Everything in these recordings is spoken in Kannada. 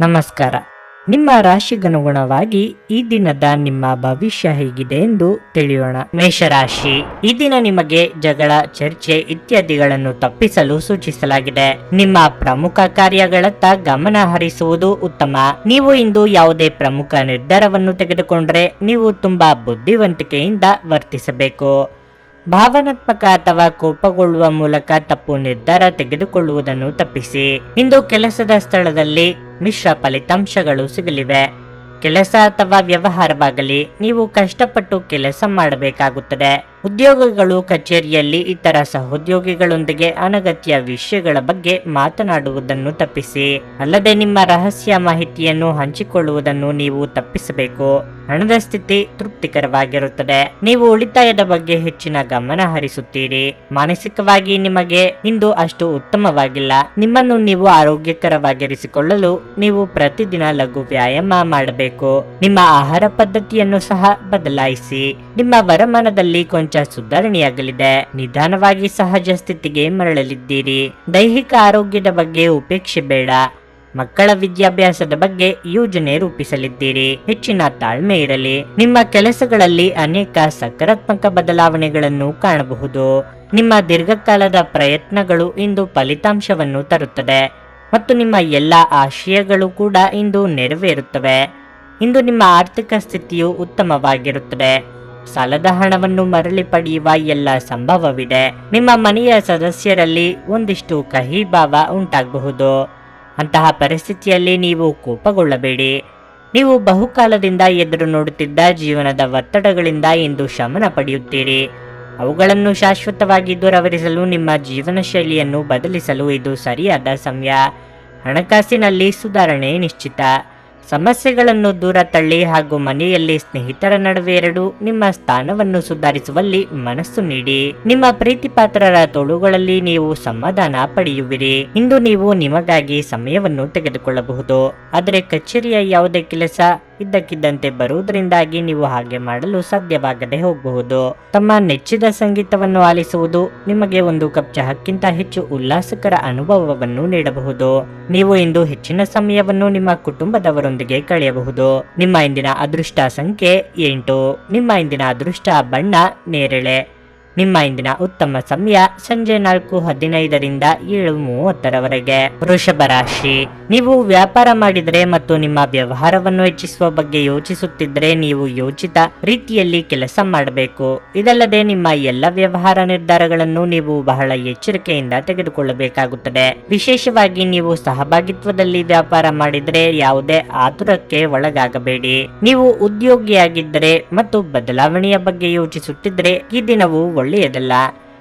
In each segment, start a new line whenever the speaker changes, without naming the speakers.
ನಮಸ್ಕಾರ. ನಿಮ್ಮ ರಾಶಿಗನುಗುಣವಾಗಿ ಈ ದಿನದ ನಿಮ್ಮ ಭವಿಷ್ಯ ಹೇಗಿದೆ ಎಂದು ತಿಳಿಯೋಣ. ಮೇಷರಾಶಿ. ಈ ದಿನ ನಿಮಗೆ ಜಗಳ, ಚರ್ಚೆ ಇತ್ಯಾದಿಗಳನ್ನು ತಪ್ಪಿಸಲು ಸೂಚಿಸಲಾಗಿದೆ. ನಿಮ್ಮ ಪ್ರಮುಖ ಕಾರ್ಯಗಳತ್ತ ಗಮನ ಹರಿಸುವುದು ಉತ್ತಮ. ನೀವು ಇಂದು ಯಾವುದೇ ಪ್ರಮುಖ ನಿರ್ಧಾರವನ್ನು ತೆಗೆದುಕೊಂಡ್ರೆ ನೀವು ತುಂಬಾ ಬುದ್ಧಿವಂತಿಕೆಯಿಂದ ವರ್ತಿಸಬೇಕು. ಭಾವನಾತ್ಮಕ ಅಥವಾ ಕೋಪಗೊಳ್ಳುವ ಮೂಲಕ ತಪ್ಪು ನಿರ್ಧಾರ ತೆಗೆದುಕೊಳ್ಳುವುದನ್ನು ತಪ್ಪಿಸಿ. ಇಂದು ಕೆಲಸದ ಸ್ಥಳದಲ್ಲಿ ಮಿಶ್ರ ಫಲಿತಾಂಶಗಳು ಸಿಗಲಿವೆ. ಕೆಲಸ ಅಥವಾ ವ್ಯವಹಾರವಾಗಲಿ, ನೀವು ಕಷ್ಟಪಟ್ಟು ಕೆಲಸ ಮಾಡಬೇಕಾಗುತ್ತದೆ. ಉದ್ಯೋಗಗಳು, ಕಚೇರಿಯಲ್ಲಿ ಇತರ ಸಹೋದ್ಯೋಗಿಗಳೊಂದಿಗೆ ಅನಗತ್ಯ ವಿಷಯಗಳ ಬಗ್ಗೆ ಮಾತನಾಡುವುದನ್ನು ತಪ್ಪಿಸಿ. ಅಲ್ಲದೆ ನಿಮ್ಮ ರಹಸ್ಯ ಮಾಹಿತಿಯನ್ನು ಹಂಚಿಕೊಳ್ಳುವುದನ್ನು ನೀವು ತಪ್ಪಿಸಬೇಕು. ಹಣದ ಸ್ಥಿತಿ ತೃಪ್ತಿಕರವಾಗಿರುತ್ತದೆ. ನೀವು ಉಳಿತಾಯದ ಬಗ್ಗೆ ಹೆಚ್ಚಿನ ಗಮನ ಹರಿಸುತ್ತೀರಿ. ಮಾನಸಿಕವಾಗಿ ನಿಮಗೆ ಇಂದು ಅಷ್ಟು ಉತ್ತಮವಾಗಿಲ್ಲ. ನಿಮ್ಮನ್ನು ನೀವು ಆರೋಗ್ಯಕರವಾಗಿರಿಸಿಕೊಳ್ಳಲು ನೀವು ಪ್ರತಿದಿನ ಲಘು ವ್ಯಾಯಾಮ ಮಾಡಬೇಕು. ನಿಮ್ಮ ಆಹಾರ ಪದ್ಧತಿಯನ್ನು ಸಹ ಬದಲಾಯಿಸಿ. ನಿಮ್ಮ ವರಮಾನದಲ್ಲಿ ಸುಧಾರಣೆಯಾಗಲಿದೆ. ನಿಧಾನವಾಗಿ ಸಹಜ ಸ್ಥಿತಿಗೆ ಮರಳಲಿದ್ದೀರಿ. ದೈಹಿಕ ಆರೋಗ್ಯದ ಬಗ್ಗೆ ಉಪೇಕ್ಷೆ ಬೇಡ. ಮಕ್ಕಳ ವಿದ್ಯಾಭ್ಯಾಸದ ಬಗ್ಗೆ ಯೋಜನೆ ರೂಪಿಸಲಿದ್ದೀರಿ. ಹೆಚ್ಚಿನ ತಾಳ್ಮೆ ಇರಲಿ. ನಿಮ್ಮ ಕೆಲಸಗಳಲ್ಲಿ ಅನೇಕ ಸಕಾರಾತ್ಮಕ ಬದಲಾವಣೆಗಳನ್ನು ಕಾಣಬಹುದು. ನಿಮ್ಮ ದೀರ್ಘಕಾಲದ ಪ್ರಯತ್ನಗಳು ಇಂದು ಫಲಿತಾಂಶವನ್ನು ತರುತ್ತದೆ. ಮತ್ತು ನಿಮ್ಮ ಎಲ್ಲ ಆಶಯಗಳು ಕೂಡ ಇಂದು ನೆರವೇರುತ್ತವೆ. ಇಂದು ನಿಮ್ಮ ಆರ್ಥಿಕ ಸ್ಥಿತಿಯು ಉತ್ತಮವಾಗಿರುತ್ತದೆ. ಸಾಲದ ಹಣವನ್ನು ಮರಳಿ ಪಡೆಯುವ ಎಲ್ಲ ಸಂಭವವಿದೆ. ನಿಮ್ಮ ಮನೆಯ ಸದಸ್ಯರಲ್ಲಿ ಒಂದಿಷ್ಟು ಕಹಿ ಭಾವ ಉಂಟಾಗಬಹುದು. ಅಂತಹ ಪರಿಸ್ಥಿತಿಯಲ್ಲಿ ನೀವು ಕೋಪಗೊಳ್ಳಬೇಡಿ. ನೀವು ಬಹುಕಾಲದಿಂದ ಎದುರು ನೋಡುತ್ತಿದ್ದ ಜೀವನದ ಒತ್ತಡಗಳಿಂದ ಇಂದು ಶಮನ ಪಡೆಯುತ್ತೀರಿ. ಅವುಗಳನ್ನು ಶಾಶ್ವತವಾಗಿ ದೂರವರಿಸಲು ನಿಮ್ಮ ಜೀವನ ಶೈಲಿಯನ್ನು ಬದಲಿಸಲು ಇದು ಸರಿಯಾದ ಸಮಯ. ಹಣಕಾಸಿನಲ್ಲಿ ಸುಧಾರಣೆ ನಿಶ್ಚಿತ. ಸಮಸ್ಯೆಗಳನ್ನು ದೂರ ತಳ್ಳಿ ಹಾಗೂ ಮನೆಯಲ್ಲಿ ಸ್ನೇಹಿತರ ನಡುವೆ ಎರಡು, ನಿಮ್ಮ ಸ್ಥಾನವನ್ನು ಸುಧಾರಿಸುವಲ್ಲಿ ಮನಸ್ಸು ನೀಡಿ. ನಿಮ್ಮ ಪ್ರೀತಿಪಾತ್ರರ ತೋಳುಗಳಲ್ಲಿ ನೀವು ಸಮಾಧಾನ ಪಡೆಯುವಿರಿ. ಇಂದು ನೀವು ನಿಮಗಾಗಿ ಸಮಯವನ್ನು ತೆಗೆದುಕೊಳ್ಳಬಹುದು. ಆದರೆ ಕಚೇರಿಯ ಯಾವುದೇ ಕೆಲಸ ಇದ್ದಕ್ಕಿದ್ದಂತೆ ಬರುವುದರಿಂದಾಗಿ ನೀವು ಹಾಗೆ ಮಾಡಲು ಸಾಧ್ಯವಾಗದೆ ಹೋಗಬಹುದು ತಮ್ಮ ನೆಚ್ಚಿದ ಸಂಗೀತವನ್ನು ಆಲಿಸುವುದು ನಿಮಗೆ ಒಂದು ಕಪ್ ಚಹಕ್ಕಿಂತ ಹೆಚ್ಚು ಉಲ್ಲಾಸಕರ ಅನುಭವವನ್ನು ನೀಡಬಹುದು. ನೀವು ಇಂದು ಹೆಚ್ಚಿನ ಸಮಯವನ್ನು ನಿಮ್ಮ ಕುಟುಂಬದವರೊಂದಿಗೆ ಕಳೆಯಬಹುದು. ನಿಮ್ಮ ಇಂದಿನ ಅದೃಷ್ಟ ಸಂಖ್ಯೆ ಎಂಟು. ನಿಮ್ಮ ಇಂದಿನ ಅದೃಷ್ಟ ಬಣ್ಣ ನೇರಳೆ. ನಿಮ್ಮ ಇಂದಿನ ಉತ್ತಮ ಸಮಯ ಸಂಜೆ ನಾಲ್ಕು ಹದಿನೈದರಿಂದ ಏಳು ಮೂವತ್ತರವರೆಗೆ. ವೃಷಭ ರಾಶಿ. ನೀವು ವ್ಯಾಪಾರ ಮಾಡಿದರೆ ಮತ್ತು ನಿಮ್ಮ ವ್ಯವಹಾರವನ್ನು ಹೆಚ್ಚಿಸುವ ಬಗ್ಗೆ ಯೋಚಿಸುತ್ತಿದ್ದರೆ ನೀವು ಯೋಚಿತ ರೀತಿಯಲ್ಲಿ ಕೆಲಸ ಮಾಡಬೇಕು. ಇದಲ್ಲದೆ ನಿಮ್ಮ ಎಲ್ಲ ವ್ಯವಹಾರ ನಿರ್ಧಾರಗಳನ್ನು ನೀವು ಬಹಳ ಎಚ್ಚರಿಕೆಯಿಂದ ತೆಗೆದುಕೊಳ್ಳಬೇಕಾಗುತ್ತದೆ. ವಿಶೇಷವಾಗಿ ನೀವು ಸಹಭಾಗಿತ್ವದಲ್ಲಿ ವ್ಯಾಪಾರ ಮಾಡಿದರೆ ಯಾವುದೇ ಆತುರಕ್ಕೆ ಒಳಗಾಗಬೇಡಿ. ನೀವು ಉದ್ಯೋಗಿಯಾಗಿದ್ದರೆ ಮತ್ತು ಬದಲಾವಣೆಯ ಬಗ್ಗೆ ಯೋಚಿಸುತ್ತಿದ್ದರೆ ಈ ದಿನವು ಒಳ್ಳೆಯದಲ್ಲ.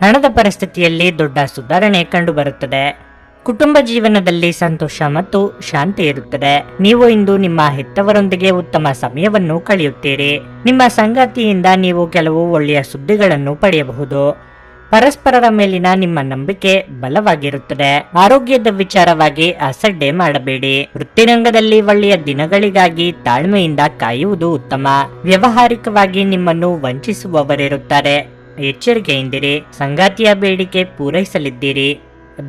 ಹಣದ ಪರಿಸ್ಥಿತಿಯಲ್ಲಿ ದೊಡ್ಡ ಸುಧಾರಣೆ ಕಂಡುಬರುತ್ತದೆ. ಕುಟುಂಬ ಜೀವನದಲ್ಲಿ ಸಂತೋಷ ಮತ್ತು ಶಾಂತಿ ಇರುತ್ತದೆ. ನೀವು ಇಂದು ನಿಮ್ಮ ಹೆತ್ತವರೊಂದಿಗೆ ಉತ್ತಮ ಸಮಯವನ್ನು ಕಳೆಯುತ್ತೀರಿ. ನಿಮ್ಮ ಸಂಗಾತಿಯಿಂದ ನೀವು ಕೆಲವು ಒಳ್ಳೆಯ ಸುದ್ದಿಗಳನ್ನು ಪಡೆಯಬಹುದು. ಪರಸ್ಪರರ ಮೇಲಿನ ನಿಮ್ಮ ನಂಬಿಕೆ ಬಲವಾಗಿರುತ್ತದೆ. ಆರೋಗ್ಯದ ವಿಚಾರವಾಗಿ ಅಸಡ್ಡೆ ಮಾಡಬೇಡಿ. ವೃತ್ತಿರಂಗದಲ್ಲಿ ಒಳ್ಳೆಯ ದಿನಗಳಿಗಾಗಿ ತಾಳ್ಮೆಯಿಂದ ಕಾಯುವುದು ಉತ್ತಮ. ವ್ಯವಹಾರಿಕವಾಗಿ ನಿಮ್ಮನ್ನು ವಂಚಿಸುವವರಿರುತ್ತಾರೆ. ಎಚ್ಚರಿಕೆಯಿಂದಿರಿ ಸಂಗಾತಿಯ ಬೇಡಿಕೆ ಪೂರೈಸಲಿದ್ದೀರಿ.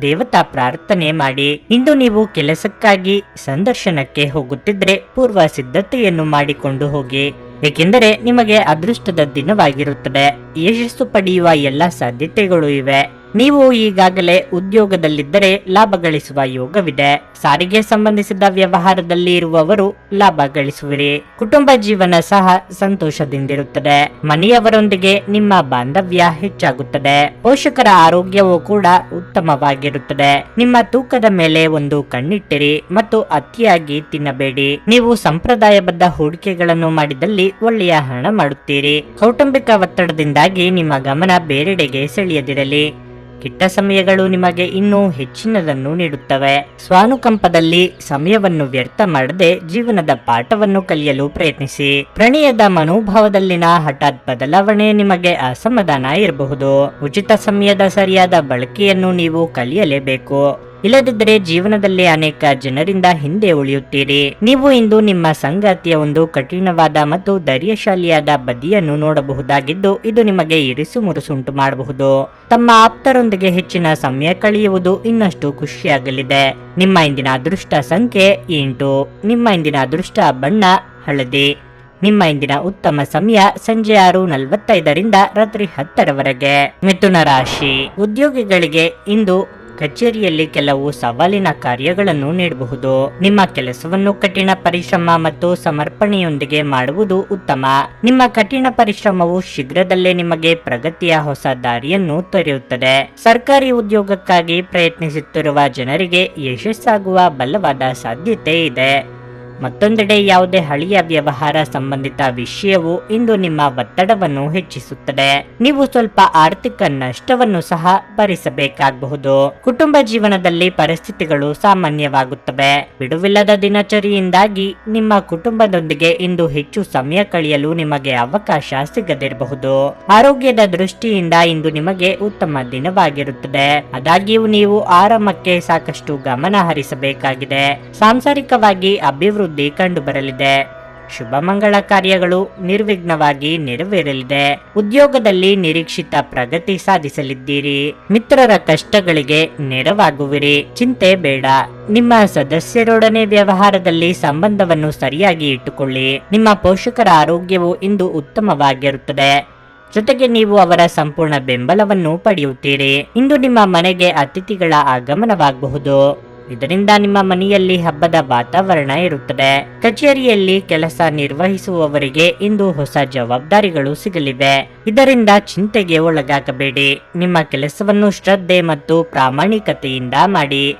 ದೇವತಾ ಪ್ರಾರ್ಥನೆ ಮಾಡಿ. ಇಂದು ನೀವು ಕೆಲಸಕ್ಕಾಗಿ ಸಂದರ್ಶನಕ್ಕೆ ಹೋಗುತ್ತಿದ್ರೆ ಪೂರ್ವ ಸಿದ್ಧತೆಯನ್ನು ಮಾಡಿಕೊಂಡು ಹೋಗಿ. ಏಕೆಂದರೆ ನಿಮಗೆ ಅದೃಷ್ಟದ ದಿನವಾಗಿರುತ್ತದೆ. ಯಶಸ್ಸು ಪಡೆಯುವ ಎಲ್ಲ ಸಾಧ್ಯತೆಗಳು ಇವೆ. ನೀವು ಈಗಾಗಲೇ ಉದ್ಯೋಗದಲ್ಲಿದ್ದರೆ ಲಾಭ ಗಳಿಸುವ ಯೋಗವಿದೆ. ಸಾರಿಗೆ ಸಂಬಂಧಿಸಿದ ವ್ಯವಹಾರದಲ್ಲಿ ಇರುವವರು ಲಾಭ ಗಳಿಸುವಿರಿ. ಕುಟುಂಬ ಜೀವನ ಸಹ ಸಂತೋಷದಿಂದಿರುತ್ತದೆ. ಮನೆಯವರೊಂದಿಗೆ ನಿಮ್ಮ ಬಾಂಧವ್ಯ ಹೆಚ್ಚಾಗುತ್ತದೆ. ಪೋಷಕರ ಆರೋಗ್ಯವೂ ಕೂಡ ಉತ್ತಮವಾಗಿರುತ್ತದೆ. ನಿಮ್ಮ ತೂಕದ ಮೇಲೆ ಒಂದು ಕಣ್ಣಿಟ್ಟಿರಿ ಮತ್ತು ಅತಿಯಾಗಿ ತಿನ್ನಬೇಡಿ. ನೀವು ಸಂಪ್ರದಾಯಬದ್ಧ ಹೂಡಿಕೆಗಳನ್ನು ಮಾಡಿದಲ್ಲಿ ಒಳ್ಳೆಯ ಹಣ ಮಾಡುತ್ತೀರಿ. ಕೌಟುಂಬಿಕ ಒತ್ತಡದಿಂದಾಗಿ ನಿಮ್ಮ ಗಮನ ಬೇರೆಡೆಗೆ ಸೆಳೆಯದಿರಲಿ. ಕೆಟ್ಟ ಸಮಯಗಳು ನಿಮಗೆ ಇನ್ನೂ ಹೆಚ್ಚಿನದನ್ನು ನೀಡುತ್ತವೆ. ಸ್ವಾನುಕಂಪದಲ್ಲಿ ಸಮಯವನ್ನು ವ್ಯರ್ಥ ಮಾಡದೆ ಜೀವನದ ಪಾಠವನ್ನು ಕಲಿಯಲು ಪ್ರಯತ್ನಿಸಿ. ಪ್ರಣಯದ ಮನೋಭಾವದಲ್ಲಿನ ಹಠಾತ್ ಬದಲಾವಣೆ ನಿಮಗೆ ಅಸಮಾಧಾನ ಇರಬಹುದು. ಉಚಿತ ಸಮಯದ ಸರಿಯಾದ ಬಳಕೆಯನ್ನು ನೀವು ಕಲಿಯಲೇಬೇಕು. ಇಲ್ಲದಿದ್ದರೆ ಜೀವನದಲ್ಲಿ ಅನೇಕ ಜನರಿಂದ ಹಿಂದೆ ಉಳಿಯುತ್ತೀರಿ. ನೀವು ಇಂದು ನಿಮ್ಮ ಸಂಗಾತಿಯ ಒಂದು ಕಠಿಣವಾದ ಮತ್ತು ಧೈರ್ಯಶಾಲಿಯಾದ ಬದಿಯನ್ನು ನೋಡಬಹುದಾಗಿದ್ದು, ಇದು ನಿಮಗೆ ಇರಿಸು ಮುರುಸುಂಟು ಮಾಡಬಹುದು. ತಮ್ಮ ಆಪ್ತರೊಂದಿಗೆ ಹೆಚ್ಚಿನ ಸಮಯ ಕಳೆಯುವುದು ಇನ್ನಷ್ಟು ಖುಷಿಯಾಗಲಿದೆ. ನಿಮ್ಮ ಇಂದಿನ ಅದೃಷ್ಟ ಸಂಖ್ಯೆ ಎಂಟು. ನಿಮ್ಮ ಇಂದಿನ ಅದೃಷ್ಟ ಬಣ್ಣ ಹಳದಿ. ನಿಮ್ಮ ಇಂದಿನ ಉತ್ತಮ ಸಮಯ ಸಂಜೆ ಆರು ನಲವತ್ತೈದರಿಂದ ರಾತ್ರಿ ಹತ್ತರವರೆಗೆ. ಮಿಥುನ ರಾಶಿ. ಉದ್ಯೋಗಿಗಳಿಗೆ ಇಂದು ಕಚೇರಿಯಲ್ಲಿ ಕೆಲವು ಸವಾಲಿನ ಕಾರ್ಯಗಳನ್ನು ನೀಡಬಹುದು. ನಿಮ್ಮ ಕೆಲಸವನ್ನು ಕಠಿಣ ಪರಿಶ್ರಮ ಮತ್ತು ಸಮರ್ಪಣೆಯೊಂದಿಗೆ ಮಾಡುವುದು ಉತ್ತಮ. ನಿಮ್ಮ ಕಠಿಣ ಪರಿಶ್ರಮವು ಶೀಘ್ರದಲ್ಲೇ ನಿಮಗೆ ಪ್ರಗತಿಯ ಹೊಸ ದಾರಿಯನ್ನು ತೆರೆಯುತ್ತದೆ ಸರ್ಕಾರಿ ಉದ್ಯೋಗಕ್ಕಾಗಿ ಪ್ರಯತ್ನಿಸುತ್ತಿರುವ ಜನರಿಗೆ ಯಶಸ್ಸಾಗುವ ಬಲವಾದ ಸಾಧ್ಯತೆ ಇದೆ. ಮತ್ತೊಂದೆಡೆ ಯಾವುದೇ ಹಳೆಯ ವ್ಯವಹಾರ ಸಂಬಂಧಿತ ವಿಷಯವು ಇಂದು ನಿಮ್ಮ ಒತ್ತಡವನ್ನು ಹೆಚ್ಚಿಸುತ್ತದೆ. ನೀವು ಸ್ವಲ್ಪ ಆರ್ಥಿಕ ನಷ್ಟವನ್ನು ಸಹ ಭರಿಸಬೇಕಾಗಬಹುದು. ಕುಟುಂಬ ಜೀವನದಲ್ಲಿ ಪರಿಸ್ಥಿತಿಗಳು ಸಾಮಾನ್ಯವಾಗುತ್ತವೆ. ಬಿಡುವಿಲ್ಲದ ದಿನಚರಿಯಿಂದಾಗಿ ನಿಮ್ಮ ಕುಟುಂಬದೊಂದಿಗೆ ಇಂದು ಹೆಚ್ಚು ಸಮಯ ಕಳೆಯಲು ನಿಮಗೆ ಅವಕಾಶ ಸಿಗದಿರಬಹುದು. ಆರೋಗ್ಯದ ದೃಷ್ಟಿಯಿಂದ ಇಂದು ನಿಮಗೆ ಉತ್ತಮ ದಿನವಾಗಿರುತ್ತದೆ. ಆದಾಗ್ಯೂ ನೀವು ಆರಾಮಕ್ಕೆ ಸಾಕಷ್ಟು ಗಮನ ಹರಿಸಬೇಕಾಗಿದೆ. ಸಾಂಸಾರಿಕವಾಗಿ ಅಭಿವೃದ್ಧಿ ಕಂಡುಬರಲಿದೆ. ಶುಭ ಮಂಗಳ ಕಾರ್ಯಗಳು ನಿರ್ವಿಘ್ನವಾಗಿ ನೆರವೇರಲಿದೆ. ಉದ್ಯೋಗದಲ್ಲಿ ನಿರೀಕ್ಷಿತ ಪ್ರಗತಿ ಸಾಧಿಸಲಿದ್ದೀರಿ. ಮಿತ್ರರ ಕಷ್ಟಗಳಿಗೆ ನೆರವಾಗುವಿರಿ. ಚಿಂತೆ ಬೇಡ. ನಿಮ್ಮ ಸದಸ್ಯರೊಡನೆ ವ್ಯವಹಾರದಲ್ಲಿ ಸಂಬಂಧವನ್ನು ಸರಿಯಾಗಿ ಇಟ್ಟುಕೊಳ್ಳಿ. ನಿಮ್ಮ ಪೋಷಕರ ಆರೋಗ್ಯವು ಇಂದು ಉತ್ತಮವಾಗಿರುತ್ತದೆ. ಜೊತೆಗೆ ನೀವು ಅವರ ಸಂಪೂರ್ಣ ಬೆಂಬಲವನ್ನು ಪಡೆಯುತ್ತೀರಿ. ಇಂದು ನಿಮ್ಮ ಮನೆಗೆ ಅತಿಥಿಗಳ ಆಗಮನವಾಗಬಹುದು. ಇದರಿಂದ ನಿಮ್ಮ ಮನೆಯಲ್ಲಿ ಹಬ್ಬದ ವಾತಾವರಣ ಇರುತ್ತದೆ. ಕಚೇರಿಯಲ್ಲಿ ಕೆಲಸ ನಿರ್ವಹಿಸುವವರಿಗೆ ಇಂದು ಹೊಸ ಜವಾಬ್ದಾರಿಗಳು ಸಿಗಲಿವೆ. ಇದರಿಂದ ಚಿಂತೆಗೆ ಒಳಗಾಗಬೇಡಿ. ನಿಮ್ಮ ಕೆಲಸವನ್ನು ಶ್ರದ್ಧೆ ಮತ್ತು ಪ್ರಾಮಾಣಿಕತೆಯಿಂದ ಮಾಡಿ.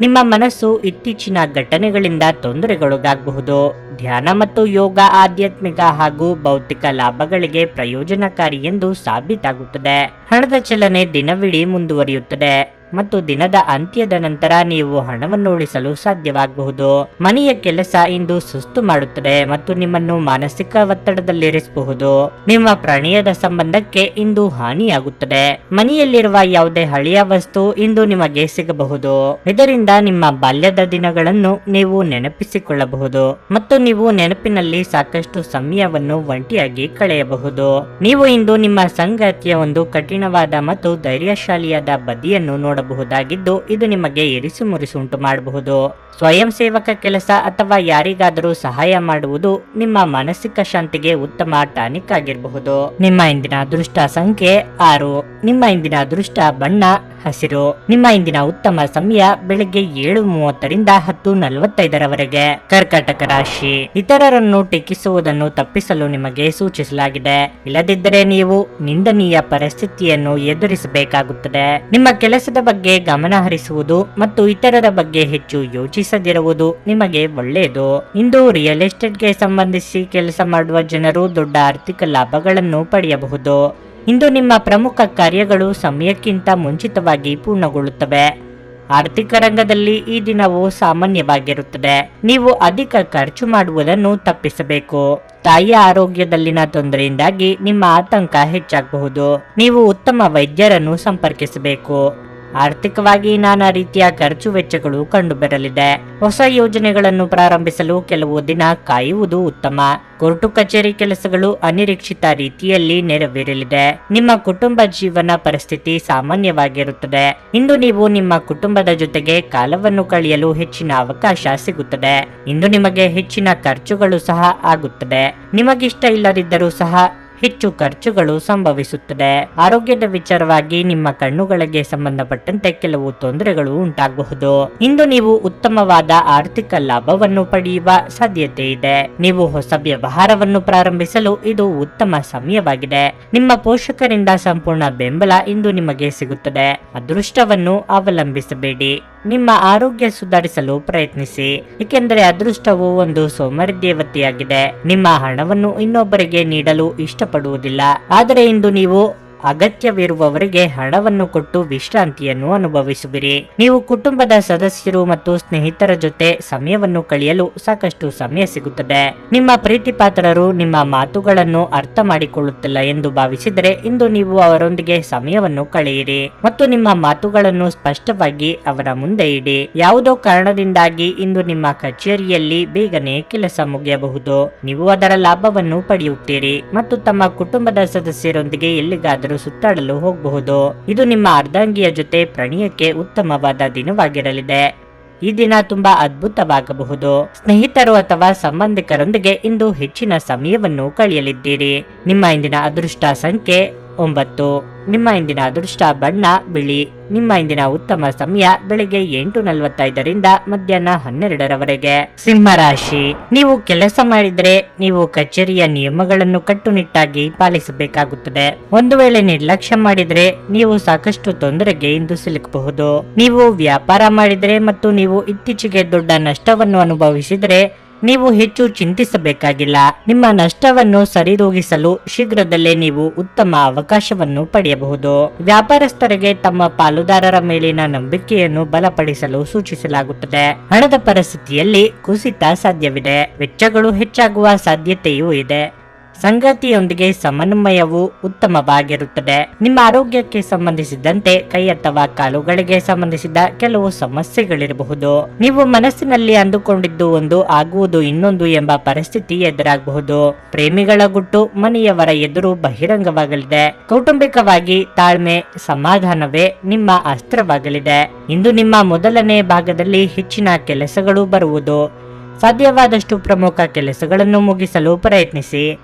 ನಿಮ್ಮ ಮನಸ್ಸು ಇತ್ತೀಚಿನ ಘಟನೆಗಳಿಂದ ತೊಂದರೆಗೊಳಗಾಗಬಹುದು. ಧ್ಯಾನ ಮತ್ತು ಯೋಗ ಆಧ್ಯಾತ್ಮಿಕ ಹಾಗೂ ಭೌತಿಕ ಲಾಭಗಳಿಗೆ ಪ್ರಯೋಜನಕಾರಿ ಎಂದು ಸಾಬೀತಾಗುತ್ತದೆ. ಹಣದ ಚಲನೆ ದಿನವಿಡೀ ಮುಂದುವರಿಯುತ್ತದೆ. ಮತ್ತು ದಿನದ ಅಂತ್ಯದ ನಂತರ ನೀವು ಹಣವನ್ನು ಉಳಿಸಲು ಸಾಧ್ಯವಾಗಬಹುದು. ಮನೆಯ ಕೆಲಸ ಇಂದು ಸುಸ್ತು ಮಾಡುತ್ತದೆ ಮತ್ತು ನಿಮ್ಮನ್ನು ಮಾನಸಿಕ ಒತ್ತಡದಲ್ಲಿರಿಸಬಹುದು. ನಿಮ್ಮ ಪ್ರಣಯದ ಸಂಬಂಧಕ್ಕೆ ಇಂದು ಹಾನಿಯಾಗುತ್ತದೆ. ಮನೆಯಲ್ಲಿರುವ ಯಾವುದೇ ಹಳೆಯ ವಸ್ತು ಇಂದು ನಿಮಗೆ ಸಿಗಬಹುದು. ಇದರಿಂದ ನಿಮ್ಮ ಬಾಲ್ಯದ ದಿನಗಳನ್ನು ನೀವು ನೆನಪಿಸಿಕೊಳ್ಳಬಹುದು ಮತ್ತು ನೀವು ನೆನಪಿನಲ್ಲಿ ಸಾಕಷ್ಟು ಸಮಯವನ್ನು ಒಂಟಿಯಾಗಿ ಕಳೆಯಬಹುದು. ನೀವು ಇಂದು ನಿಮ್ಮ ಸಂಗಾತಿಯ ಒಂದು ಕಠಿಣವಾದ ಮತ್ತು ಧೈರ್ಯಶಾಲಿಯಾದ ಬದಿಯನ್ನು ನೋಡಬಹುದಾಗಿದ್ದು ಇದು ನಿಮಗೆ ಇರಿಸು ಮುರಿಸು ಉಂಟು ಮಾಡಬಹುದು. ಸ್ವಯಂ ಸೇವಕ ಕೆಲಸ ಅಥವಾ ಯಾರಿಗಾದರೂ ಸಹಾಯ ಮಾಡುವುದು ನಿಮ್ಮ ಮಾನಸಿಕ ಶಾಂತಿಗೆ ಉತ್ತಮ ಟಾನಿಕ್ ಆಗಿರಬಹುದು. ನಿಮ್ಮ ಇಂದಿನ ಅದೃಷ್ಟ ಸಂಖ್ಯೆ ಆರು. ನಿಮ್ಮ ಇಂದಿನ ಅದೃಷ್ಟ ಬಣ್ಣ ಹಸಿರು. ನಿಮ್ಮ ಇಂದಿನ ಉತ್ತಮ ಸಮಯ ಬೆಳಗ್ಗೆ ಏಳು ಮೂವತ್ತರಿಂದ ಹತ್ತು ನಲವತ್ತೈದರವರೆಗೆ. ಕರ್ಕಾಟಕ ರಾಶಿ. ಇತರರನ್ನು ಟೀಕಿಸುವುದನ್ನು ತಪ್ಪಿಸಲು ನಿಮಗೆ ಸೂಚಿಸಲಾಗಿದೆ. ಇಲ್ಲದಿದ್ದರೆ ನೀವು ನಿಂದನೀಯ ಪರಿಸ್ಥಿತಿಯನ್ನು ಎದುರಿಸಬೇಕಾಗುತ್ತದೆ. ನಿಮ್ಮ ಕೆಲಸದ ಬಗ್ಗೆ ಗಮನ ಹರಿಸುವುದು ಮತ್ತು ಇತರರ ಬಗ್ಗೆ ಹೆಚ್ಚು ಯೋಚಿಸದಿರುವುದು ನಿಮಗೆ ಒಳ್ಳೆಯದು. ಇಂದು ರಿಯಲ್ ಎಸ್ಟೇಟ್ಗೆ ಸಂಬಂಧಿಸಿ ಕೆಲಸ ಮಾಡುವ ಜನರು ದೊಡ್ಡ ಆರ್ಥಿಕ ಲಾಭಗಳನ್ನು ಪಡೆಯಬಹುದು. ಇಂದು ನಿಮ್ಮ ಪ್ರಮುಖ ಕಾರ್ಯಗಳು ಸಮಯಕ್ಕಿಂತ ಮುಂಚಿತವಾಗಿ ಪೂರ್ಣಗೊಳ್ಳುತ್ತವೆ. ಆರ್ಥಿಕ ರಂಗದಲ್ಲಿ ಈ ದಿನವು ಸಾಮಾನ್ಯವಾಗಿರುತ್ತದೆ. ನೀವು ಅಧಿಕ ಖರ್ಚು ಮಾಡುವುದನ್ನು ತಪ್ಪಿಸಬೇಕು. ತಾಯಿಯ ಆರೋಗ್ಯದಲ್ಲಿನ ತೊಂದರೆಯಿಂದಾಗಿ ನಿಮ್ಮ ಆತಂಕ ಹೆಚ್ಚಾಗಬಹುದು. ನೀವು ಉತ್ತಮ ವೈದ್ಯರನ್ನು ಸಂಪರ್ಕಿಸಬೇಕು. ಆರ್ಥಿಕವಾಗಿ ನಾನಾ ರೀತಿಯ ಖರ್ಚು ವೆಚ್ಚಗಳು ಕಂಡುಬರಲಿದೆ. ಹೊಸ ಯೋಜನೆಗಳನ್ನು ಪ್ರಾರಂಭಿಸಲು ಕೆಲವು ದಿನ ಕಾಯುವುದು ಉತ್ತಮ. ಕೋರ್ಟು ಕಚೇರಿ ಕೆಲಸಗಳು ಅನಿರೀಕ್ಷಿತ ರೀತಿಯಲ್ಲಿ ನೆರವೇರಲಿದೆ. ನಿಮ್ಮ ಕುಟುಂಬ ಜೀವನ ಪರಿಸ್ಥಿತಿ ಸಾಮಾನ್ಯವಾಗಿರುತ್ತದೆ. ಇಂದು ನೀವು ನಿಮ್ಮ ಕುಟುಂಬದ ಜೊತೆಗೆ ಕಾಲವನ್ನು ಕಳೆಯಲು ಹೆಚ್ಚಿನ ಅವಕಾಶ ಸಿಗುತ್ತದೆ. ಇಂದು ನಿಮಗೆ ಹೆಚ್ಚಿನ ಖರ್ಚುಗಳು ಸಹ ಆಗುತ್ತದೆ. ನಿಮಗಿಷ್ಟ ಇಲ್ಲದಿದ್ದರೂ ಸಹ ಹೆಚ್ಚು ಖರ್ಚುಗಳು ಸಂಭವಿಸುತ್ತದೆ. ಆರೋಗ್ಯದ ವಿಚಾರವಾಗಿ ನಿಮ್ಮ ಕಣ್ಣುಗಳಿಗೆ ಸಂಬಂಧಪಟ್ಟಂತೆ ಕೆಲವು ತೊಂದರೆಗಳು ಉಂಟಾಗಬಹುದು. ಇಂದು ನೀವು ಉತ್ತಮವಾದ ಆರ್ಥಿಕ ಲಾಭವನ್ನು ಪಡೆಯುವ ಸಾಧ್ಯತೆ ಇದೆ. ನೀವು ಹೊಸ ವ್ಯವಹಾರವನ್ನು ಪ್ರಾರಂಭಿಸಲು ಇದು ಉತ್ತಮ ಸಮಯವಾಗಿದೆ. ನಿಮ್ಮ ಪೋಷಕರಿಂದ ಸಂಪೂರ್ಣ ಬೆಂಬಲ ಇಂದು ನಿಮಗೆ ಸಿಗುತ್ತದೆ. ಅದೃಷ್ಟವನ್ನು ಅವಲಂಬಿಸಬೇಡಿ. ನಿಮ್ಮ ಆರೋಗ್ಯ ಸುಧಾರಿಸಲು ಪ್ರಯತ್ನಿಸಿ, ಏಕೆಂದರೆ ಅದೃಷ್ಟವು ಒಂದು ಸೋಮರಿ ದೇವತೆಯಾಗಿದೆ ನಿಮ್ಮ ಹಣವನ್ನು ಇನ್ನೊಬ್ಬರಿಗೆ ನೀಡಲು ಇಷ್ಟಪಡುವುದಿಲ್ಲ. ಆದರೆ ಇಂದು ನೀವು ಅಗತ್ಯವಿರುವವರಿಗೆ ಹಣವನ್ನು ಕೊಟ್ಟು ವಿಶ್ರಾಂತಿಯನ್ನು ಅನುಭವಿಸುವಿರಿ. ನೀವು ಕುಟುಂಬದ ಸದಸ್ಯರು ಮತ್ತು ಸ್ನೇಹಿತರ ಜೊತೆ ಸಮಯವನ್ನು ಕಳೆಯಲು ಸಾಕಷ್ಟು ಸಮಯ ಸಿಗುತ್ತದೆ. ನಿಮ್ಮ ಪ್ರೀತಿಪಾತ್ರರು ನಿಮ್ಮ ಮಾತುಗಳನ್ನು ಅರ್ಥ ಮಾಡಿಕೊಳ್ಳುತ್ತಿಲ್ಲ ಎಂದು ಭಾವಿಸಿದರೆ ಇಂದು ನೀವು ಅವರೊಂದಿಗೆ ಸಮಯವನ್ನು ಕಳೆಯಿರಿ ಮತ್ತು ನಿಮ್ಮ ಮಾತುಗಳನ್ನು ಸ್ಪಷ್ಟವಾಗಿ ಅವರ ಮುಂದೆ ಇಡಿ. ಯಾವುದೋ ಕಾರಣದಿಂದಾಗಿ ಇಂದು ನಿಮ್ಮ ಕಚೇರಿಯಲ್ಲಿ ಬೇಗನೆ ಕೆಲಸ ಮುಗಿಯಬಹುದು. ನೀವು ಅದರ ಲಾಭವನ್ನು ಪಡೆಯುತ್ತೀರಿ ಮತ್ತು ತಮ್ಮ ಕುಟುಂಬದ ಸದಸ್ಯರೊಂದಿಗೆ ಎಲ್ಲಿಗಾದರೂ ಸುತ್ತಾಡಲು ಹೋಗಬಹುದು. ಇದು ನಿಮ್ಮ ಅರ್ಧಾಂಗಿಯ ಜೊತೆ ಪ್ರಣಯಕ್ಕೆ ಉತ್ತಮವಾದ ದಿನವಾಗಿರಲಿದೆ. ಈ ದಿನ ತುಂಬಾ ಅದ್ಭುತವಾಗಬಹುದು. ಸ್ನೇಹಿತರು ಅಥವಾ ಸಂಬಂಧಿಕರೊಂದಿಗೆ ಇಂದು ಹೆಚ್ಚಿನ ಸಮಯವನ್ನು ಕಳೆಯಲಿದ್ದೀರಿ. ನಿಮ್ಮ ಇಂದಿನ ಅದೃಷ್ಟ ಸಂಖ್ಯೆ ಒಂಬತ್ತು, ನಿಮ್ಮ ಇಂದಿನ ಅದೃಷ್ಟ ಬಣ್ಣ, ಬಿಳಿ, ನಿಮ್ಮ ಇಂದಿನ ಉತ್ತಮ ಸಮಯ ಬೆಳಿಗ್ಗೆ ಎಂಟು ನಲವತ್ತೈದರಿಂದ ಮಧ್ಯಾಹ್ನ ಹನ್ನೆರಡರವರೆಗೆ. ಸಿಂಹ ರಾಶಿ ನೀವು ಕೆಲಸ ಮಾಡಿದ್ರೆ ನೀವು ಕಚೇರಿಯ ನಿಯಮಗಳನ್ನು ಕಟ್ಟುನಿಟ್ಟಾಗಿ ಪಾಲಿಸಬೇಕಾಗುತ್ತದೆ. ಒಂದು ವೇಳೆ ನಿರ್ಲಕ್ಷ್ಯ ಮಾಡಿದ್ರೆ ನೀವು ಸಾಕಷ್ಟು ತೊಂದರೆಗೆ ಇಂದು ಸಿಲುಕಬಹುದು. ನೀವು ವ್ಯಾಪಾರ ಮಾಡಿದ್ರೆ ಮತ್ತು ನೀವು ಇತ್ತೀಚೆಗೆ ದೊಡ್ಡ ನಷ್ಟವನ್ನು ಅನುಭವಿಸಿದರೆ ನೀವು ಹೆಚ್ಚು ಚಿಂತಿಸಬೇಕಾಗಿಲ್ಲ. ನಿಮ್ಮ ನಷ್ಟವನ್ನು ಸರಿದೂಗಿಸಲು ಶೀಘ್ರದಲ್ಲೇ ನೀವು ಉತ್ತಮ ಅವಕಾಶವನ್ನು ಪಡೆಯಬಹುದು. ವ್ಯಾಪಾರಸ್ಥರಿಗೆ ತಮ್ಮ ಪಾಲುದಾರರ ಮೇಲಿನ ನಂಬಿಕೆಯನ್ನು ಬಲಪಡಿಸಲು ಸೂಚಿಸಲಾಗುತ್ತದೆ. ಹಣದ ಪರಿಸ್ಥಿತಿಯಲ್ಲಿ ಕುಸಿತ ಸಾಧ್ಯವಿದೆ. ವೆಚ್ಚಗಳು ಹೆಚ್ಚಾಗುವ ಸಾಧ್ಯತೆಯೂ ಇದೆ. ಸಂಗತಿಯೊಂದಿಗೆ ಸಮನ್ವಯವು ಉತ್ತಮವಾಗಿರುತ್ತದೆ. ನಿಮ್ಮ ಆರೋಗ್ಯಕ್ಕೆ ಸಂಬಂಧಿಸಿದಂತೆ ಕೈ ಅಥವಾ ಕಾಲುಗಳಿಗೆ ಸಂಬಂಧಿಸಿದ ಕೆಲವು ಸಮಸ್ಯೆಗಳಿರಬಹುದು. ನೀವು ಮನಸ್ಸಿನಲ್ಲಿ ಅಂದುಕೊಂಡಿದ್ದು ಒಂದು ಆಗುವುದು ಇನ್ನೊಂದು ಎಂಬ ಪರಿಸ್ಥಿತಿ ಎದುರಾಗಬಹುದು. ಪ್ರೇಮಿಗಳ ಗುಟ್ಟು ಮನೆಯವರ ಎದುರು ಬಹಿರಂಗವಾಗಲಿದೆ. ಕೌಟುಂಬಿಕವಾಗಿ ತಾಳ್ಮೆ, ಸಮಾಧಾನವೇ ನಿಮ್ಮ ಅಸ್ತ್ರವಾಗಲಿದೆ. ಇಂದು ನಿಮ್ಮ ಮೊದಲನೇ ಭಾಗದಲ್ಲಿ ಹೆಚ್ಚಿನ ಕೆಲಸಗಳು ಬರುವುದು. ಸಾಧ್ಯವಾದಷ್ಟು ಪ್ರಮುಖ ಕೆಲಸಗಳನ್ನು ಮುಗಿಸಲು ಪ್ರಯತ್ನಿಸಿ.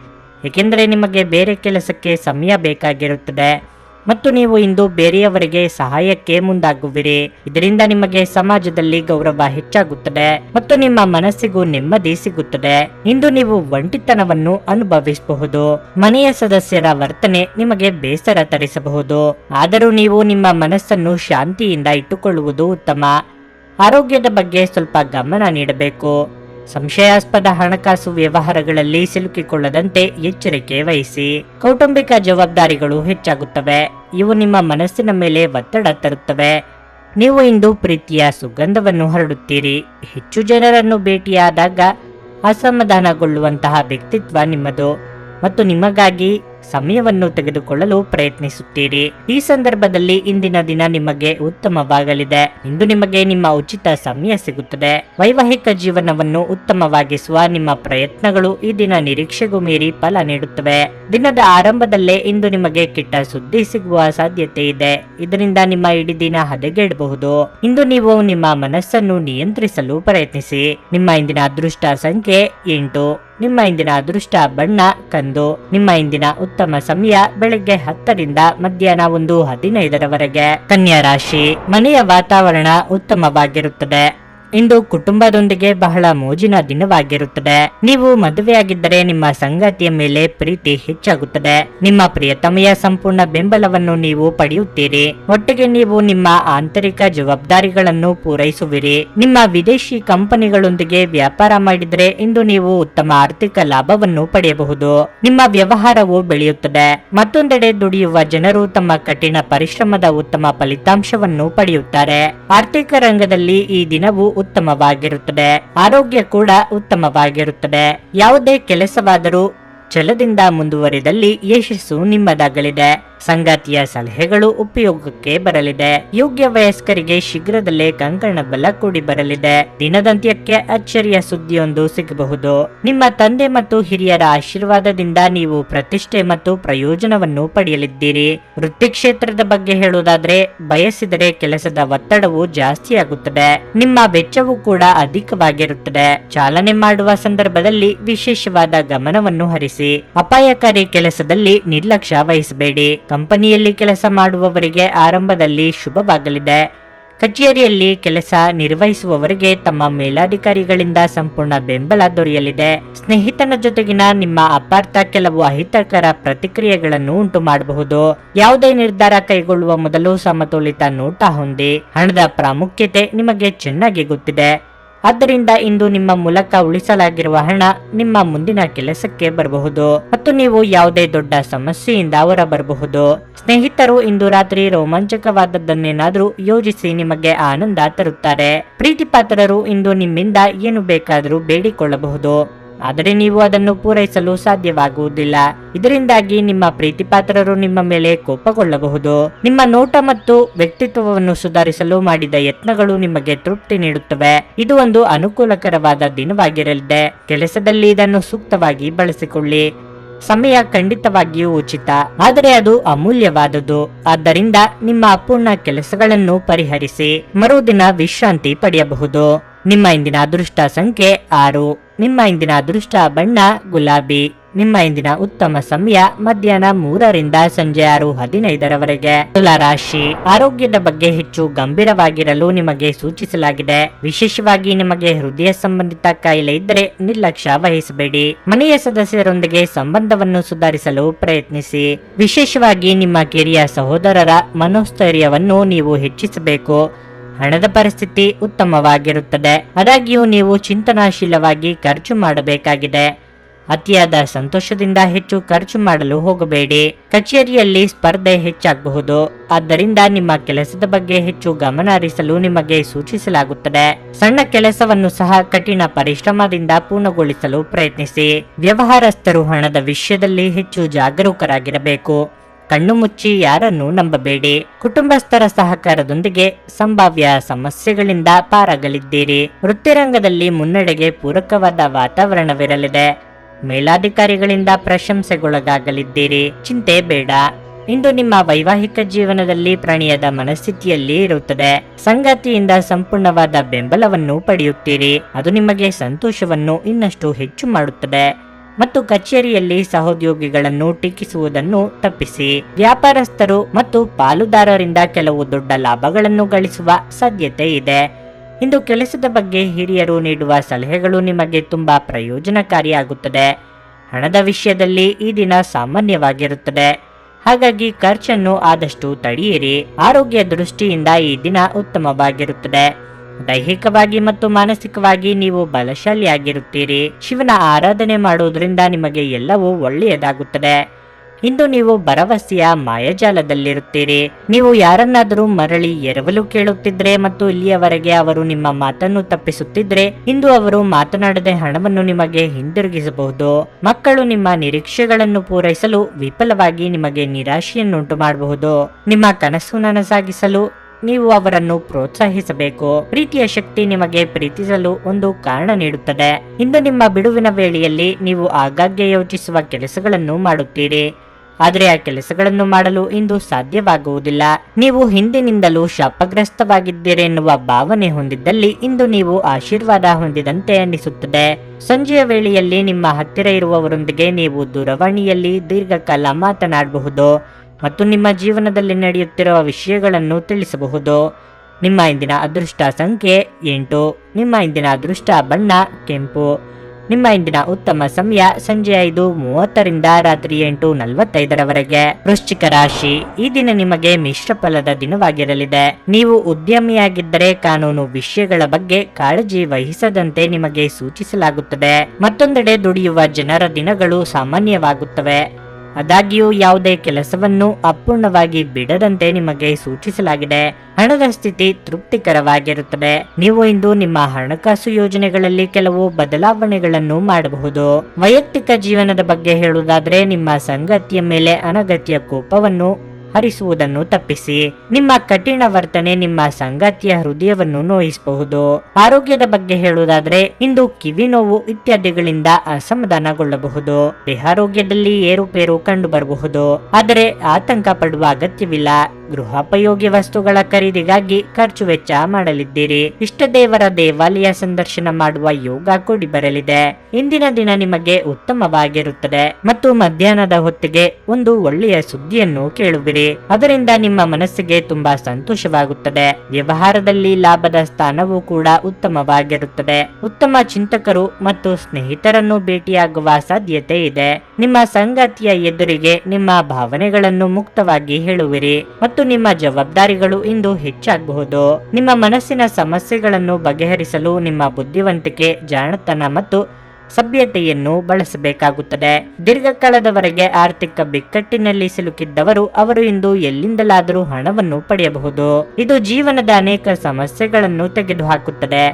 ಏಕೆಂದರೆ ನಿಮಗೆ ಬೇರೆ ಕೆಲಸಕ್ಕೆ ಸಮಯ ಬೇಕಾಗಿರುತ್ತದೆ. ಮತ್ತು ನೀವು ಇಂದು ಬೇರೆಯವರಿಗೆ ಸಹಾಯಕ್ಕೆ ಮುಂದಾಗುವಿರಿ. ಇದರಿಂದ ನಿಮಗೆ ಸಮಾಜದಲ್ಲಿ ಗೌರವ ಹೆಚ್ಚಾಗುತ್ತದೆ ಮತ್ತು ನಿಮ್ಮ ಮನಸ್ಸಿಗೂ ನೆಮ್ಮದಿ ಸಿಗುತ್ತದೆ. ಇಂದು ನೀವು ಒಂಟಿತನವನ್ನು ಅನುಭವಿಸಬಹುದು. ಮನೆಯ ಸದಸ್ಯರ ವರ್ತನೆ ನಿಮಗೆ ಬೇಸರ ತರಿಸಬಹುದು. ಆದರೂ ನೀವು ನಿಮ್ಮ ಮನಸ್ಸನ್ನು ಶಾಂತಿಯಿಂದ ಇಟ್ಟುಕೊಳ್ಳುವುದು ಉತ್ತಮ. ಆರೋಗ್ಯದ ಬಗ್ಗೆ ಸ್ವಲ್ಪ ಗಮನ ನೀಡಬೇಕು. ಸಂಶಯಾಸ್ಪದ ಹಣಕಾಸು ವ್ಯವಹಾರಗಳಲ್ಲಿ ಸಿಲುಕಿಕೊಳ್ಳದಂತೆ ಎಚ್ಚರಿಕೆ ವಹಿಸಿ. ಕೌಟುಂಬಿಕ ಜವಾಬ್ದಾರಿಗಳು ಹೆಚ್ಚಾಗುತ್ತವೆ. ಇವು ನಿಮ್ಮ ಮನಸ್ಸಿನ ಮೇಲೆ ಒತ್ತಡ ತರುತ್ತವೆ. ನೀವು ಇಂದು ಪ್ರೀತಿಯ ಸುಗಂಧವನ್ನು ಹರಡುತ್ತೀರಿ. ಹೆಚ್ಚು ಜನರನ್ನು ಭೇಟಿಯಾದಾಗ ಅಸಮಾಧಾನಗೊಳ್ಳುವಂತಹ ವ್ಯಕ್ತಿತ್ವ ನಿಮ್ಮದು. ಮತ್ತು ನಿಮಗಾಗಿ ಸಮಯವನ್ನು ತೆಗೆದುಕೊಳ್ಳಲು ಪ್ರಯತ್ನಿಸುತ್ತೀರಿ. ಈ ಸಂದರ್ಭದಲ್ಲಿ ಇಂದಿನ ದಿನ ನಿಮಗೆ ಉತ್ತಮವಾಗಲಿದೆ. ಇಂದು ನಿಮಗೆ ನಿಮ್ಮ ಉಚಿತ ಸಮಯ ಸಿಗುತ್ತದೆ. ವೈವಾಹಿಕ ಜೀವನವನ್ನು ಉತ್ತಮವಾಗಿಸುವ ನಿಮ್ಮ ಪ್ರಯತ್ನಗಳು ಈ ದಿನ ನಿರೀಕ್ಷೆಗೂ ಮೀರಿ ಫಲ ನೀಡುತ್ತವೆ. ದಿನದ ಆರಂಭದಲ್ಲೇ ಇಂದು ನಿಮಗೆ ಕೆಟ್ಟ ಸುದ್ದಿ ಸಿಗುವ ಸಾಧ್ಯತೆ ಇದೆ. ಇದರಿಂದ ನಿಮ್ಮ ಇಡೀ ದಿನ ಹದಗೆಡಬಹುದು. ಇಂದು ನೀವು ನಿಮ್ಮ ಮನಸ್ಸನ್ನು ನಿಯಂತ್ರಿಸಲು ಪ್ರಯತ್ನಿಸಿ. ನಿಮ್ಮ ಇಂದಿನ ಅದೃಷ್ಟ ಸಂಖ್ಯೆ ಎಂಟು. ನಿಮ್ಮ ಇಂದಿನ ಅದೃಷ್ಟ ಬಣ್ಣ ಕಂದು. ನಿಮ್ಮ ಇಂದಿನ ಉತ್ತಮ ಸಮಯ ಬೆಳಗ್ಗೆ ಹತ್ತರಿಂದ ಮಧ್ಯಾಹ್ನ ಒಂದು ಹದಿನೈದರವರೆಗೆ. ಕನ್ಯಾ ರಾಶಿ, ಮನೆಯ ವಾತಾವರಣ ಉತ್ತಮವಾಗಿರುತ್ತದೆ. ಇಂದು ಕುಟುಂಬದೊಂದಿಗೆ ಬಹಳ ಮೋಜಿನ ದಿನವಾಗಿರುತ್ತದೆ. ನೀವು ಮದುವೆಯಾಗಿದ್ದರೆ ನಿಮ್ಮ ಸಂಗಾತಿಯ ಮೇಲೆ ಪ್ರೀತಿ ಹೆಚ್ಚಾಗುತ್ತದೆ. ನಿಮ್ಮ ಪ್ರಿಯತಮೆಯ ಸಂಪೂರ್ಣ ಬೆಂಬಲವನ್ನು ನೀವು ಪಡೆಯುತ್ತೀರಿ. ಒಟ್ಟಿಗೆ ನೀವು ನಿಮ್ಮ ಆಂತರಿಕ ಜವಾಬ್ದಾರಿಗಳನ್ನು ಪೂರೈಸುವಿರಿ. ನಿಮ್ಮ ವಿದೇಶಿ ಕಂಪನಿಗಳೊಂದಿಗೆ ವ್ಯಾಪಾರ ಮಾಡಿದರೆ ಇಂದು ನೀವು ಉತ್ತಮ ಆರ್ಥಿಕ ಲಾಭವನ್ನು ಪಡೆಯಬಹುದು. ನಿಮ್ಮ ವ್ಯವಹಾರವು ಬೆಳೆಯುತ್ತದೆ. ಮತ್ತೊಂದೆಡೆ ದುಡಿಯುವ ಜನರು ತಮ್ಮ ಕಠಿಣ ಪರಿಶ್ರಮದ ಉತ್ತಮ ಫಲಿತಾಂಶವನ್ನು ಪಡೆಯುತ್ತಾರೆ. ಆರ್ಥಿಕ ರಂಗದಲ್ಲಿ ಈ ದಿನವು ಉತ್ತಮವಾಗಿರುತ್ತದೆ. ಆರೋಗ್ಯ ಕೂಡ ಉತ್ತಮವಾಗಿರುತ್ತದೆ. ಯಾವುದೇ ಕೆಲಸವಾದರೂ ಛಲದಿಂದ ಮುಂದುವರಿದಲ್ಲಿ ಯಶಸ್ಸು ನಿಮ್ಮದಾಗಲಿದೆ. ಸಂಗಾತಿಯ ಸಲಹೆಗಳು ಉಪಯೋಗಕ್ಕೆ ಬರಲಿದೆ. ಯೋಗ್ಯ ವಯಸ್ಕರಿಗೆ ಶೀಘ್ರದಲ್ಲೇ ಕಂಕಣ ಬಲ ಕೂಡಿ ಬರಲಿದೆ. ದಿನದಂತ್ಯಕ್ಕೆ ಅಚ್ಚರಿಯ ಸುದ್ದಿಯೊಂದು ಸಿಗಬಹುದು. ನಿಮ್ಮ ತಂದೆ ಮತ್ತು ಹಿರಿಯರ ಆಶೀರ್ವಾದದಿಂದ ನೀವು ಪ್ರತಿಷ್ಠೆ ಮತ್ತು ಪ್ರಯೋಜನವನ್ನು ಪಡೆಯಲಿದ್ದೀರಿ. ವೃತ್ತಿ ಕ್ಷೇತ್ರದ ಬಗ್ಗೆ ಹೇಳುವುದಾದ್ರೆ, ಬಯಸಿದರೆ ಕೆಲಸದ ಒತ್ತಡವು ಜಾಸ್ತಿಯಾಗುತ್ತದೆ. ನಿಮ್ಮ ವೆಚ್ಚವು ಕೂಡ ಅಧಿಕವಾಗಿರುತ್ತದೆ. ಚಾಲನೆ ಮಾಡುವ ಸಂದರ್ಭದಲ್ಲಿ ವಿಶೇಷವಾದ ಗಮನವನ್ನು ಹರಿಸಿ. ಅಪಾಯಕಾರಿ ಕೆಲಸದಲ್ಲಿ ನಿರ್ಲಕ್ಷ್ಯ ವಹಿಸಬೇಡಿ. ಕಂಪನಿಯಲ್ಲಿ ಕೆಲಸ ಮಾಡುವವರಿಗೆ ಆರಂಭದಲ್ಲಿ ಶುಭವಾಗಲಿದೆ. ಕಚೇರಿಯಲ್ಲಿ ಕೆಲಸ ನಿರ್ವಹಿಸುವವರಿಗೆ ತಮ್ಮ ಮೇಲಾಧಿಕಾರಿಗಳಿಂದ ಸಂಪೂರ್ಣ ಬೆಂಬಲ ದೊರೆಯಲಿದೆ. ಸ್ನೇಹಿತನ ಜೊತೆಗಿನ ನಿಮ್ಮ ಅಪಾರ್ಥ ಕೆಲವು ಅಹಿತಕರ ಪ್ರತಿಕ್ರಿಯೆಗಳನ್ನು ಉಂಟು ಮಾಡಬಹುದು. ಯಾವುದೇ ನಿರ್ಧಾರ ಕೈಗೊಳ್ಳುವ ಮೊದಲು ಸಮತೋಲಿತ ನೋಟ ಹೊಂದಿ. ಹಣದ ಪ್ರಾಮುಖ್ಯತೆ ನಿಮಗೆ ಚೆನ್ನಾಗಿ ಗೊತ್ತಿದೆ. ಆದ್ದರಿಂದ ಇಂದು ನಿಮ್ಮ ಮೂಲಕ ಉಳಿಸಲಾಗಿರುವ ಹಣ ನಿಮ್ಮ ಮುಂದಿನ ಕೆಲಸಕ್ಕೆ ಬರಬಹುದು ಮತ್ತು ನೀವು ಯಾವುದೇ ದೊಡ್ಡ ಸಮಸ್ಯೆಯಿಂದ ಹೊರಬರಬಹುದು. ಸ್ನೇಹಿತರು, ಇಂದು ರಾತ್ರಿ ರೋಮಾಂಚಕವಾದದ್ದನ್ನೇನಾದರೂ ಯೋಜಿಸಿ ನಿಮಗೆ ಆನಂದ ತರುತ್ತಾರೆ. ಪ್ರೀತಿಪಾತ್ರರು, ಇಂದು ನಿಮ್ಮಿಂದ ಏನು ಬೇಕಾದರೂ ಬೇಡಿಕೊಳ್ಳಬಹುದು. ಆದರೆ ನೀವು ಅದನ್ನು ಪೂರೈಸಲು ಸಾಧ್ಯವಾಗುವುದಿಲ್ಲ. ಇದರಿಂದಾಗಿ ನಿಮ್ಮ ಪ್ರೀತಿಪಾತ್ರರು ನಿಮ್ಮ ಮೇಲೆ ಕೋಪಗೊಳ್ಳಬಹುದು. ನಿಮ್ಮ ನೋಟ ಮತ್ತು ವ್ಯಕ್ತಿತ್ವವನ್ನು ಸುಧಾರಿಸಲು ಮಾಡಿದ ಯತ್ನಗಳು ನಿಮಗೆ ತೃಪ್ತಿ ನೀಡುತ್ತವೆ. ಇದು ಒಂದು ಅನುಕೂಲಕರವಾದ ದಿನವಾಗಿರಲಿದೆ. ಕೆಲಸದಲ್ಲಿ ಇದನ್ನು ಸೂಕ್ತವಾಗಿ ಬಳಸಿಕೊಳ್ಳಿ. ಸಮಯ ಖಂಡಿತವಾಗಿಯೂ ಉಚಿತ, ಆದರೆ ಅದು ಅಮೂಲ್ಯವಾದುದು. ಆದ್ದರಿಂದ ನಿಮ್ಮ ಅಪೂರ್ಣ ಕೆಲಸಗಳನ್ನು ಪರಿಹರಿಸಿ, ಮರುದಿನ ವಿಶ್ರಾಂತಿ ಪಡೆಯಬಹುದು. ನಿಮ್ಮ ಇಂದಿನ ಅದೃಷ್ಟ ಸಂಖ್ಯೆ ಆರು. ನಿಮ್ಮ ಇಂದಿನ ಅದೃಷ್ಟ ಬಣ್ಣ ಗುಲಾಬಿ. ನಿಮ್ಮ ಇಂದಿನ ಉತ್ತಮ ಸಮಯ ಮಧ್ಯಾಹ್ನ ಮೂರರಿಂದ ಸಂಜೆ ಆರು ಹದಿನೈದರವರೆಗೆ. ತುಲಾರಾಶಿ ಆರೋಗ್ಯದ ಬಗ್ಗೆ ಹೆಚ್ಚು ಗಂಭೀರವಾಗಿರಲು ನಿಮಗೆ ಸೂಚಿಸಲಾಗಿದೆ. ವಿಶೇಷವಾಗಿ ನಿಮಗೆ ಹೃದಯ ಸಂಬಂಧಿತ ಕಾಯಿಲೆ ಇದ್ದರೆ ನಿರ್ಲಕ್ಷ್ಯ ವಹಿಸಬೇಡಿ. ಮನೆಯ ಸದಸ್ಯರೊಂದಿಗೆ ಸಂಬಂಧವನ್ನು ಸುಧಾರಿಸಲು ಪ್ರಯತ್ನಿಸಿ. ವಿಶೇಷವಾಗಿ ನಿಮ್ಮ ಕಿರಿಯ ಸಹೋದರರ ಮನೋಸ್ಥೈರ್ಯವನ್ನು ನೀವು ಹೆಚ್ಚಿಸಬೇಕು. ಹಣದ ಪರಿಸ್ಥಿತಿ ಉತ್ತಮವಾಗಿರುತ್ತದೆ. ಆದಾಗ್ಯೂ ನೀವು ಚಿಂತನಾಶೀಲವಾಗಿ ಖರ್ಚು ಮಾಡಬೇಕಾಗಿದೆ. ಅತಿಯಾದ ಸಂತೋಷದಿಂದ ಹೆಚ್ಚು ಖರ್ಚು ಮಾಡಲು ಹೋಗಬೇಡಿ. ಕಚೇರಿಯಲ್ಲಿ ಸ್ಪರ್ಧೆ ಹೆಚ್ಚಾಗಬಹುದು. ಆದ್ದರಿಂದ ನಿಮ್ಮ ಕೆಲಸದ ಬಗ್ಗೆ ಹೆಚ್ಚು ಗಮನ ಹರಿಸಲು ನಿಮಗೆ ಸೂಚಿಸಲಾಗುತ್ತದೆ. ಸಣ್ಣ ಕೆಲಸವನ್ನು ಸಹ ಕಠಿಣ ಪರಿಶ್ರಮದಿಂದ ಪೂರ್ಣಗೊಳಿಸಲು ಪ್ರಯತ್ನಿಸಿ. ವ್ಯವಹಾರಸ್ಥರು ಹಣದ ವಿಷಯದಲ್ಲಿ ಹೆಚ್ಚು ಜಾಗರೂಕರಾಗಿರಬೇಕು. ಕಣ್ಣು ಮುಚ್ಚಿ ಯಾರನ್ನು ನಂಬಬೇಡಿ. ಕುಟುಂಬಸ್ಥರ ಸಹಕಾರದೊಂದಿಗೆ ಸಂಭಾವ್ಯ ಸಮಸ್ಯೆಗಳಿಂದ ಪಾರಾಗಲಿದ್ದೀರಿ. ವೃತ್ತಿರಂಗದಲ್ಲಿ ಮುನ್ನಡೆಗೆ ಪೂರಕವಾದ ವಾತಾವರಣವಿರಲಿದೆ. ಮೇಲಾಧಿಕಾರಿಗಳಿಂದ ಪ್ರಶಂಸೆಗೊಳಗಾಗಲಿದ್ದೀರಿ. ಚಿಂತೆ ಬೇಡ. ಇಂದು ನಿಮ್ಮ ವೈವಾಹಿಕ ಜೀವನದಲ್ಲಿ ಪ್ರಣಯದ ಮನಸ್ಥಿತಿಯಲ್ಲಿ ಇರುತ್ತದೆ. ಸಂಗಾತಿಯಿಂದ ಸಂಪೂರ್ಣವಾದ ಬೆಂಬಲವನ್ನು ಪಡೆಯುತ್ತೀರಿ. ಅದು ನಿಮಗೆ ಸಂತೋಷವನ್ನು ಇನ್ನಷ್ಟು ಹೆಚ್ಚು ಮಾಡುತ್ತದೆ. ಮತ್ತು ಕಚೇರಿಯಲ್ಲಿ ಸಹೋದ್ಯೋಗಿಗಳನ್ನು ಟೀಕಿಸುವುದನ್ನು ತಪ್ಪಿಸಿ. ವ್ಯಾಪಾರಸ್ಥರು ಮತ್ತು ಪಾಲುದಾರರಿಂದ ಕೆಲವು ದೊಡ್ಡ ಲಾಭಗಳನ್ನು ಗಳಿಸುವ ಸಾಧ್ಯತೆ ಇದೆ. ಇಂದು ಕೆಲಸದ ಬಗ್ಗೆ ಹಿರಿಯರು ನೀಡುವ ಸಲಹೆಗಳು ನಿಮಗೆ ತುಂಬಾ ಪ್ರಯೋಜನಕಾರಿಯಾಗುತ್ತದೆ. ಹಣದ ವಿಷಯದಲ್ಲಿ ಈ ದಿನ ಸಾಮಾನ್ಯವಾಗಿರುತ್ತದೆ. ಹಾಗಾಗಿ ಖರ್ಚನ್ನು ಆದಷ್ಟು ತಡೆಯಿರಿ. ಆರೋಗ್ಯ ದೃಷ್ಟಿಯಿಂದ ಈ ದಿನ ಉತ್ತಮವಾಗಿರುತ್ತದೆ. ದೈಹಿಕವಾಗಿ ಮತ್ತು ಮಾನಸಿಕವಾಗಿ ನೀವು ಬಲಶಾಲಿಯಾಗಿರುತ್ತೀರಿ. ಶಿವನ ಆರಾಧನೆ ಮಾಡುವುದರಿಂದ ನಿಮಗೆ ಎಲ್ಲವೂ ಒಳ್ಳೆಯದಾಗುತ್ತದೆ. ಇಂದು ನೀವು ಭರವಸೆಯ ಮಾಯಜಾಲದಲ್ಲಿರುತ್ತೀರಿ. ನೀವು ಯಾರನ್ನಾದರೂ ಮರಳಿ ಎರವಲು ಕೇಳುತ್ತಿದ್ರೆ ಮತ್ತು ಇಲ್ಲಿಯವರೆಗೆ ಅವರು ನಿಮ್ಮ ಮಾತನ್ನು ತಪ್ಪಿಸುತ್ತಿದ್ರೆ, ಇಂದು ಅವರು ಮಾತನಾಡದೆ ಹಣವನ್ನು ನಿಮಗೆ ಹಿಂದಿರುಗಿಸಬಹುದು. ಮಕ್ಕಳು ನಿಮ್ಮ ನಿರೀಕ್ಷೆಗಳನ್ನು ಪೂರೈಸಲು ವಿಫಲವಾಗಿ ನಿಮಗೆ ನಿರಾಶೆಯನ್ನುಂಟು ಮಾಡಬಹುದು ನಿಮ್ಮ ಕನಸು ನನಸಾಗಿಸಲು ನೀವು ಅವರನ್ನು ಪ್ರೋತ್ಸಾಹಿಸಬೇಕು. ಪ್ರೀತಿಯ ಶಕ್ತಿ ನಿಮಗೆ ಪ್ರೀತಿಸಲು ಒಂದು ಕಾರಣ ನೀಡುತ್ತದೆ. ಇಂದು ನಿಮ್ಮ ಬಿಡುವಿನ ವೇಳೆಯಲ್ಲಿ ನೀವು ಆಗಾಗ್ಗೆ ಯೋಚಿಸುವ ಕೆಲಸಗಳನ್ನು ಮಾಡುತ್ತೀರಿ. ಆದರೆ ಆ ಕೆಲಸಗಳನ್ನು ಮಾಡಲು ಇಂದು ಸಾಧ್ಯವಾಗುವುದಿಲ್ಲ. ನೀವು ಹಿಂದಿನಿಂದಲೂ ಶಾಪಗ್ರಸ್ತವಾಗಿದ್ದೀರಿ ಎನ್ನುವ ಭಾವನೆ ಹೊಂದಿದ್ದಲ್ಲಿ ಇಂದು ನೀವು ಆಶೀರ್ವಾದ ಹೊಂದಿದಂತೆ ಅನಿಸುತ್ತದೆ ಸಂಜೆಯ ವೇಳೆಯಲ್ಲಿ ನಿಮ್ಮ ಹತ್ತಿರ ಇರುವವರೊಂದಿಗೆ ನೀವು ದೂರವಾಣಿಯಲ್ಲಿ ದೀರ್ಘಕಾಲ ಮಾತನಾಡಬಹುದು. ಮತ್ತು ನಿಮ್ಮ ಜೀವನದಲ್ಲಿ ನಡೆಯುತ್ತಿರುವ ವಿಷಯಗಳನ್ನು ತಿಳಿಸಬಹುದು. ನಿಮ್ಮ ಇಂದಿನ ಅದೃಷ್ಟ ಸಂಖ್ಯೆ ಎಂಟು, ನಿಮ್ಮ ಇಂದಿನ ಅದೃಷ್ಟ ಬಣ್ಣ ಕೆಂಪು, ನಿಮ್ಮ ಇಂದಿನ ಉತ್ತಮ ಸಮಯ ಸಂಜೆ ಐದು ಮೂವತ್ತರಿಂದ ರಾತ್ರಿ ಎಂಟು ನಲವತ್ತೈದರವರೆಗೆ. ವೃಶ್ಚಿಕ ರಾಶಿ, ಈ ದಿನ ನಿಮಗೆ ಮಿಶ್ರ ಫಲದ ದಿನವಾಗಿರಲಿದೆ. ನೀವು ಉದ್ಯಮಿಯಾಗಿದ್ದರೆ ಕಾನೂನು ವಿಷಯಗಳ ಬಗ್ಗೆ ಕಾಳಜಿ ವಹಿಸದಂತೆ ನಿಮಗೆ ಸೂಚಿಸಲಾಗುತ್ತದೆ. ಮತ್ತೊಂದೆಡೆ ದುಡಿಯುವ ಜನರ ದಿನಗಳು ಸಾಮಾನ್ಯವಾಗುತ್ತವೆ. ಆದಾಗ್ಯೂ ಯಾವುದೇ ಕೆಲಸವನ್ನು ಅಪೂರ್ಣವಾಗಿ ಬಿಡದಂತೆ ನಿಮಗೆ ಸೂಚಿಸಲಾಗಿದೆ. ಹಣದ ಸ್ಥಿತಿ ತೃಪ್ತಿಕರವಾಗಿರುತ್ತದೆ. ನೀವು ಇಂದು ನಿಮ್ಮ ಹಣಕಾಸು ಯೋಜನೆಗಳಲ್ಲಿ ಕೆಲವು ಬದಲಾವಣೆಗಳನ್ನು ಮಾಡಬಹುದು. ವೈಯಕ್ತಿಕ ಜೀವನದ ಬಗ್ಗೆ ಹೇಳುವುದಾದ್ರೆ ನಿಮ್ಮ ಸಂಗತಿಯ ಮೇಲೆ ಅನಗತ್ಯ ಕೋಪವನ್ನು ಹರಿಸುವುದನ್ನು ತಪ್ಪಿಸಿ. ನಿಮ್ಮ ಕಠಿಣ ವರ್ತನೆ ನಿಮ್ಮ ಸಂಗಾತಿಯ ಹೃದಯವನ್ನು ನೋಯಿಸಬಹುದು. ಆರೋಗ್ಯದ ಬಗ್ಗೆ ಹೇಳುವುದಾದ್ರೆ, ಇಂದು ಕಿವಿ ನೋವು ಇತ್ಯಾದಿಗಳಿಂದ ಅಸಮಾಧಾನಗೊಳ್ಳಬಹುದು. ದೇಹಾರೋಗ್ಯದಲ್ಲಿ ಏರುಪೇರು ಕಂಡು ಬರಬಹುದು ಆದರೆ ಆತಂಕ ಪಡುವ ಅಗತ್ಯವಿಲ್ಲ. ಗೃಹೋಪಯೋಗಿ ವಸ್ತುಗಳ ಖರೀದಿಗಾಗಿ ಖರ್ಚು ವೆಚ್ಚ ಮಾಡಲಿದ್ದೀರಿ. ಇಷ್ಟ ದೇವರ ದೇವಾಲಯ ಸಂದರ್ಶನ ಮಾಡುವ ಯೋಗ ಕೂಡಿ ಬರಲಿದೆ. ಇಂದಿನ ದಿನ ನಿಮಗೆ ಉತ್ತಮವಾಗಿರುತ್ತದೆ ಮತ್ತು ಮಧ್ಯಾಹ್ನದ ಹೊತ್ತಿಗೆ ಒಂದು ಒಳ್ಳೆಯ ಸುದ್ದಿಯನ್ನು ಕೇಳುವಿರಿ. ಅದರಿಂದ ನಿಮ್ಮ ಮನಸ್ಸಿಗೆ ತುಂಬಾ ಸಂತೋಷವಾಗುತ್ತದೆ. ವ್ಯವಹಾರದಲ್ಲಿ ಲಾಭದ ಸ್ಥಾನವೂ ಕೂಡ ಉತ್ತಮವಾಗಿರುತ್ತದೆ. ಉತ್ತಮ ಚಿಂತಕರು ಮತ್ತು ಸ್ನೇಹಿತರನ್ನು ಭೇಟಿಯಾಗುವ ಸಾಧ್ಯತೆ ಇದೆ. ನಿಮ್ಮ ಸಂಗಾತಿಯ ಎದುರಿಗೆ ನಿಮ್ಮ ಭಾವನೆಗಳನ್ನು ಮುಕ್ತವಾಗಿ ಹೇಳುವಿರಿ. ಮತ್ತು ನಿಮ್ಮ ಜವಾಬ್ದಾರಿಗಳು ಇಂದು ಹೆಚ್ಚಾಗಬಹುದು. ನಿಮ್ಮ ಮನಸ್ಸಿನ ಸಮಸ್ಯೆಗಳನ್ನು ಬಗೆಹರಿಸಲು ನಿಮ್ಮ ಬುದ್ಧಿವಂತಿಕೆ, ಜಾಣತನ ಮತ್ತು ಸಭ್ಯತೆಯನ್ನು ಬಳಸಬೇಕಾಗುತ್ತದೆ. ದೀರ್ಘಕಾಲದವರೆಗೆ ಆರ್ಥಿಕ ಬಿಕ್ಕಟ್ಟಿನಲ್ಲಿ ಸಿಲುಕಿದ್ದವರು ಅವರು ಇಂದು ಎಲ್ಲಿಂದಲಾದರೂ ಹಣವನ್ನು ಪಡೆಯಬಹುದು. ಇದು ಜೀವನದ ಅನೇಕ ಸಮಸ್ಯೆಗಳನ್ನು ತೆಗೆದುಹಾಕುತ್ತದೆ.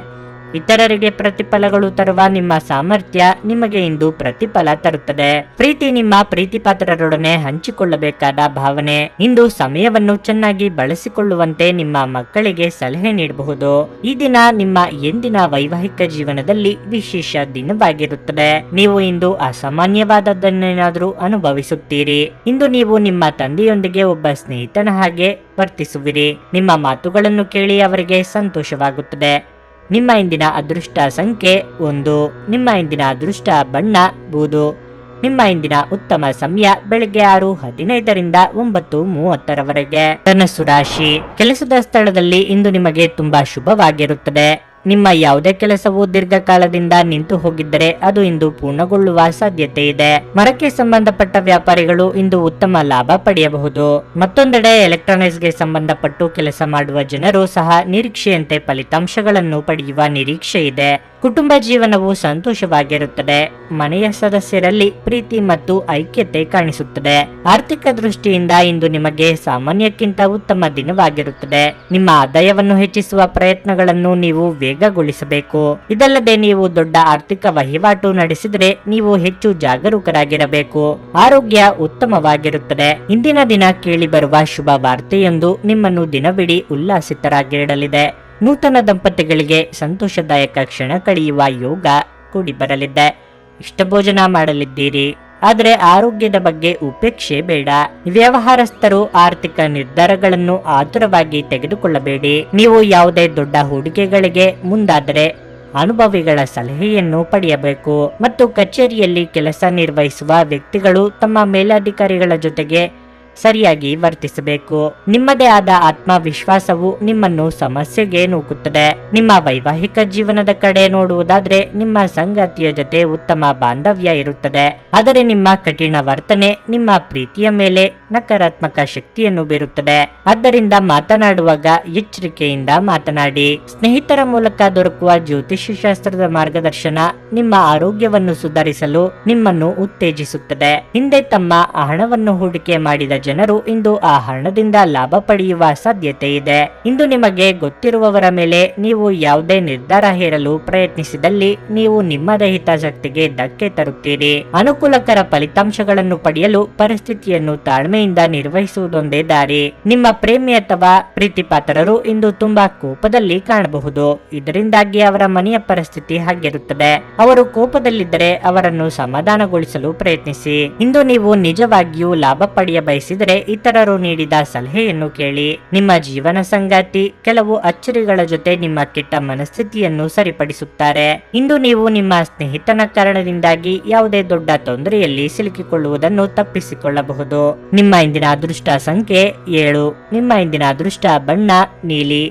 ಇತರರಿಗೆ ಪ್ರತಿಫಲಗಳು ತರುವ ನಿಮ್ಮ ಸಾಮರ್ಥ್ಯ ನಿಮಗೆ ಇಂದು ಪ್ರತಿಫಲ ತರುತ್ತದೆ. ಪ್ರೀತಿ ನಿಮ್ಮ ಪ್ರೀತಿಪಾತ್ರರೊಡನೆ ಹಂಚಿಕೊಳ್ಳಬೇಕಾದ ಭಾವನೆ. ಇಂದು ಸಮಯವನ್ನು ಚೆನ್ನಾಗಿ ಬಳಸಿಕೊಳ್ಳುವಂತೆ ನಿಮ್ಮ ಮಕ್ಕಳಿಗೆ ಸಲಹೆ ನೀಡಬಹುದು. ಈ ದಿನ ನಿಮ್ಮ ಎಂದಿನ ವೈವಾಹಿಕ ಜೀವನದಲ್ಲಿ ವಿಶೇಷ ದಿನವಾಗಿರುತ್ತದೆ. ನೀವು ಇಂದು ಅಸಾಮಾನ್ಯವಾದದ್ದನ್ನೇನಾದರೂ ಅನುಭವಿಸುತ್ತೀರಿ. ಇಂದು ನೀವು ನಿಮ್ಮ ತಂದೆಯೊಂದಿಗೆ ಒಬ್ಬ ಸ್ನೇಹಿತನ ಹಾಗೆ ವರ್ತಿಸುವಿರಿ. ನಿಮ್ಮ ಮಾತುಗಳನ್ನು ಕೇಳಿ ಅವರಿಗೆ ಸಂತೋಷವಾಗುತ್ತದೆ. ನಿಮ್ಮ ಇಂದಿನ ಅದೃಷ್ಟ ಸಂಖ್ಯೆ ಒಂದು. ನಿಮ್ಮ ಇಂದಿನ ಅದೃಷ್ಟ ಬಣ್ಣ ಬೂದು. ನಿಮ್ಮ ಇಂದಿನ ಉತ್ತಮ ಸಮಯ ಬೆಳಗ್ಗೆ ಆರು, ಹದಿನೈದರಿಂದ ಒಂಬತ್ತು, ಮೂವತ್ತರವರೆಗೆ. ಧನಸ್ಸು ರಾಶಿ. ಕೆಲಸದ ಸ್ಥಳದಲ್ಲಿ ಇಂದು ನಿಮಗೆ ತುಂಬಾ ಶುಭವಾಗಿರುತ್ತದೆ. ನಿಮ್ಮ ಯಾವುದೇ ಕೆಲಸವು ದೀರ್ಘಕಾಲದಿಂದ ನಿಂತು ಹೋಗಿದ್ದರೆ ಅದು ಇಂದು ಪೂರ್ಣಗೊಳ್ಳುವ ಸಾಧ್ಯತೆ ಇದೆ. ಮರಕ್ಕೆ ಸಂಬಂಧಪಟ್ಟ ವ್ಯಾಪಾರಿಗಳು ಇಂದು ಉತ್ತಮ ಲಾಭ ಪಡೆಯಬಹುದು. ಮತ್ತೊಂದೆಡೆ ಎಲೆಕ್ಟ್ರಾನಿಕ್ಸ್ಗೆ ಸಂಬಂಧಪಟ್ಟು ಕೆಲಸ ಮಾಡುವ ಜನರು ಸಹ ನಿರೀಕ್ಷೆಯಂತೆ ಫಲಿತಾಂಶಗಳನ್ನು ಪಡೆಯುವ ನಿರೀಕ್ಷೆ ಇದೆ. ಕುಟುಂಬ ಜೀವನವು ಸಂತೋಷವಾಗಿರುತ್ತದೆ. ಮನೆಯ ಸದಸ್ಯರಲ್ಲಿ ಪ್ರೀತಿ ಮತ್ತು ಐಕ್ಯತೆ ಕಾಣಿಸುತ್ತದೆ. ಆರ್ಥಿಕ ದೃಷ್ಟಿಯಿಂದ ಇಂದು ನಿಮಗೆ ಸಾಮಾನ್ಯಕ್ಕಿಂತ ಉತ್ತಮ ದಿನವಾಗಿರುತ್ತದೆ. ನಿಮ್ಮ ಆದಾಯವನ್ನು ಹೆಚ್ಚಿಸುವ ಪ್ರಯತ್ನಗಳನ್ನು ನೀವು ವೇಗಗೊಳಿಸಬೇಕು ಇದಲ್ಲದೆ ನೀವು ದೊಡ್ಡ ಆರ್ಥಿಕ ವಹಿವಾಟು ನಡೆಸಿದರೆ ನೀವು ಹೆಚ್ಚು ಜಾಗರೂಕರಾಗಿರಬೇಕು. ಆರೋಗ್ಯ ಉತ್ತಮವಾಗಿರುತ್ತದೆ. ಇಂದಿನ ದಿನ ಕೇಳಿ ಬರುವ ಶುಭ ವಾರ್ತೆಯೊಂದು ನಿಮ್ಮನ್ನು ದಿನವಿಡೀ ಉಲ್ಲಾಸಿತರಾಗಿರಲಿದೆ. ನೂತನ ದಂಪತಿಗಳಿಗೆ ಸಂತೋಷದಾಯಕ ಕ್ಷಣ ಕಳೆಯುವ ಯೋಗ ಕೂಡಿ ಬರಲಿದೆ ಇಷ್ಟ ಭೋಜನ ಮಾಡಲಿದ್ದೀರಿ. ಆದರೆ ಆರೋಗ್ಯದ ಬಗ್ಗೆ ಉಪೇಕ್ಷೆ ಬೇಡ. ವ್ಯವಹಾರಸ್ಥರು ಆರ್ಥಿಕ ನಿರ್ಧಾರಗಳನ್ನು ಆತುರವಾಗಿ ತೆಗೆದುಕೊಳ್ಳಬೇಡಿ. ನೀವು ಯಾವುದೇ ದೊಡ್ಡ ಹೂಡಿಕೆಗಳಿಗೆ ಮುಂದಾದರೆ ಅನುಭವಿಗಳ ಸಲಹೆಯನ್ನು ಪಡೆಯಬೇಕು. ಮತ್ತು ಕಚೇರಿಯಲ್ಲಿ ಕೆಲಸ ನಿರ್ವಹಿಸುವ ವ್ಯಕ್ತಿಗಳು ತಮ್ಮ ಮೇಲಾಧಿಕಾರಿಗಳ ಜೊತೆಗೆ ಸರಿಯಾಗಿ ವರ್ತಿಸಬೇಕು. ನಿಮ್ಮದೇ ಆದ ಆತ್ಮವಿಶ್ವಾಸವು ನಿಮ್ಮನ್ನು ಸಮಸ್ಯೆಗೆ ನೂಕುತ್ತದೆ. ನಿಮ್ಮ ವೈವಾಹಿಕ ಜೀವನದ ಕಡೆ ನೋಡುವುದಾದ್ರೆ ನಿಮ್ಮ ಸಂಗಾತಿಯ ಜೊತೆ ಉತ್ತಮ ಬಾಂಧವ್ಯ ಇರುತ್ತದೆ. ಆದರೆ ನಿಮ್ಮ ಕಠಿಣ ವರ್ತನೆ ನಿಮ್ಮ ಪ್ರೀತಿಯ ಮೇಲೆ ನಕಾರಾತ್ಮಕ ಶಕ್ತಿಯನ್ನು ಬೀರುತ್ತದೆ. ಆದ್ದರಿಂದ ಮಾತನಾಡುವಾಗ ಎಚ್ಚರಿಕೆಯಿಂದ ಮಾತನಾಡಿ. ಸ್ನೇಹಿತರ ಮೂಲಕ ದೊರಕುವ ಜ್ಯೋತಿಷ್ಯ ಶಾಸ್ತ್ರದ ಮಾರ್ಗದರ್ಶನ ನಿಮ್ಮ ಆರೋಗ್ಯವನ್ನು ಸುಧಾರಿಸಲು ನಿಮ್ಮನ್ನು ಉತ್ತೇಜಿಸುತ್ತದೆ. ಹಿಂದೆ ತಮ್ಮ ಹಣವನ್ನು ಹೂಡಿಕೆ ಮಾಡಿದ ಜನರು ಇಂದು ಆ ಹಣದಿಂದ ಲಾಭ ಪಡೆಯುವ ಸಾಧ್ಯತೆ ಇದೆ. ಇಂದು ನಿಮಗೆ ಗೊತ್ತಿರುವವರ ಮೇಲೆ ನೀವು ಯಾವುದೇ ನಿರ್ಧಾರ ಹೇರಲು ಪ್ರಯತ್ನಿಸಿದಲ್ಲಿ ನೀವು ನಿಮ್ಮದೇ ಹಿತಾಸಕ್ತಿಗೆ ಧಕ್ಕೆ ತರುತ್ತೀರಿ. ಅನುಕೂಲಕರ ಫಲಿತಾಂಶಗಳನ್ನು ಪಡೆಯಲು ಪರಿಸ್ಥಿತಿಯನ್ನು ತಾಳ್ಮೆಯಿಂದ ನಿರ್ವಹಿಸುವುದೊಂದೇ ದಾರಿ. ನಿಮ್ಮ ಪ್ರೇಮಿ ಅಥವಾ ಪ್ರೀತಿಪಾತ್ರರು ಇಂದು ತುಂಬಾ ಕೋಪದಲ್ಲಿ ಕಾಣಬಹುದು. ಇದರಿಂದಾಗಿ ಅವರ ಮನೆಯ ಪರಿಸ್ಥಿತಿ ಹಾಗಿರುತ್ತದೆ. ಅವರು ಕೋಪದಲ್ಲಿದ್ದರೆ ಅವರನ್ನು ಸಮಾಧಾನಗೊಳಿಸಲು ಪ್ರಯತ್ನಿಸಿ. ಇಂದು ನೀವು ನಿಜವಾಗಿಯೂ ಲಾಭ ಪಡೆಯ ಬಯಸಿದರೆ ಇತರರು ನೀಡಿದ ಸಲಹೆಯನ್ನು ಕೇಳಿ, ನಿಮ್ಮ ಜೀವನ ಸಂಗಾತಿ ಕೆಲವು ಅಚ್ಚರಿಗಳ ಜೊತೆ ನಿಮ್ಮ ಕೆಟ್ಟ ಮನಸ್ಥಿತಿಯನ್ನು ಸರಿಪಡಿಸುತ್ತಾರೆ. ಇಂದು ನೀವು ನಿಮ್ಮ ಸ್ನೇಹಿತನ ಕಾರಣದಿಂದಾಗಿ ಯಾವುದೇ ದೊಡ್ಡ ತೊಂದರೆಯಲ್ಲಿ ಸಿಲುಕಿಕೊಳ್ಳುವುದನ್ನು ತಪ್ಪಿಸಿಕೊಳ್ಳಬಹುದು. ನಿಮ್ಮ ಇಂದಿನ ಅದೃಷ್ಟ ಸಂಖ್ಯೆ ಏಳು, ನಿಮ್ಮ ಇಂದಿನ ಅದೃಷ್ಟ ಬಣ್ಣ ನೀಲಿ,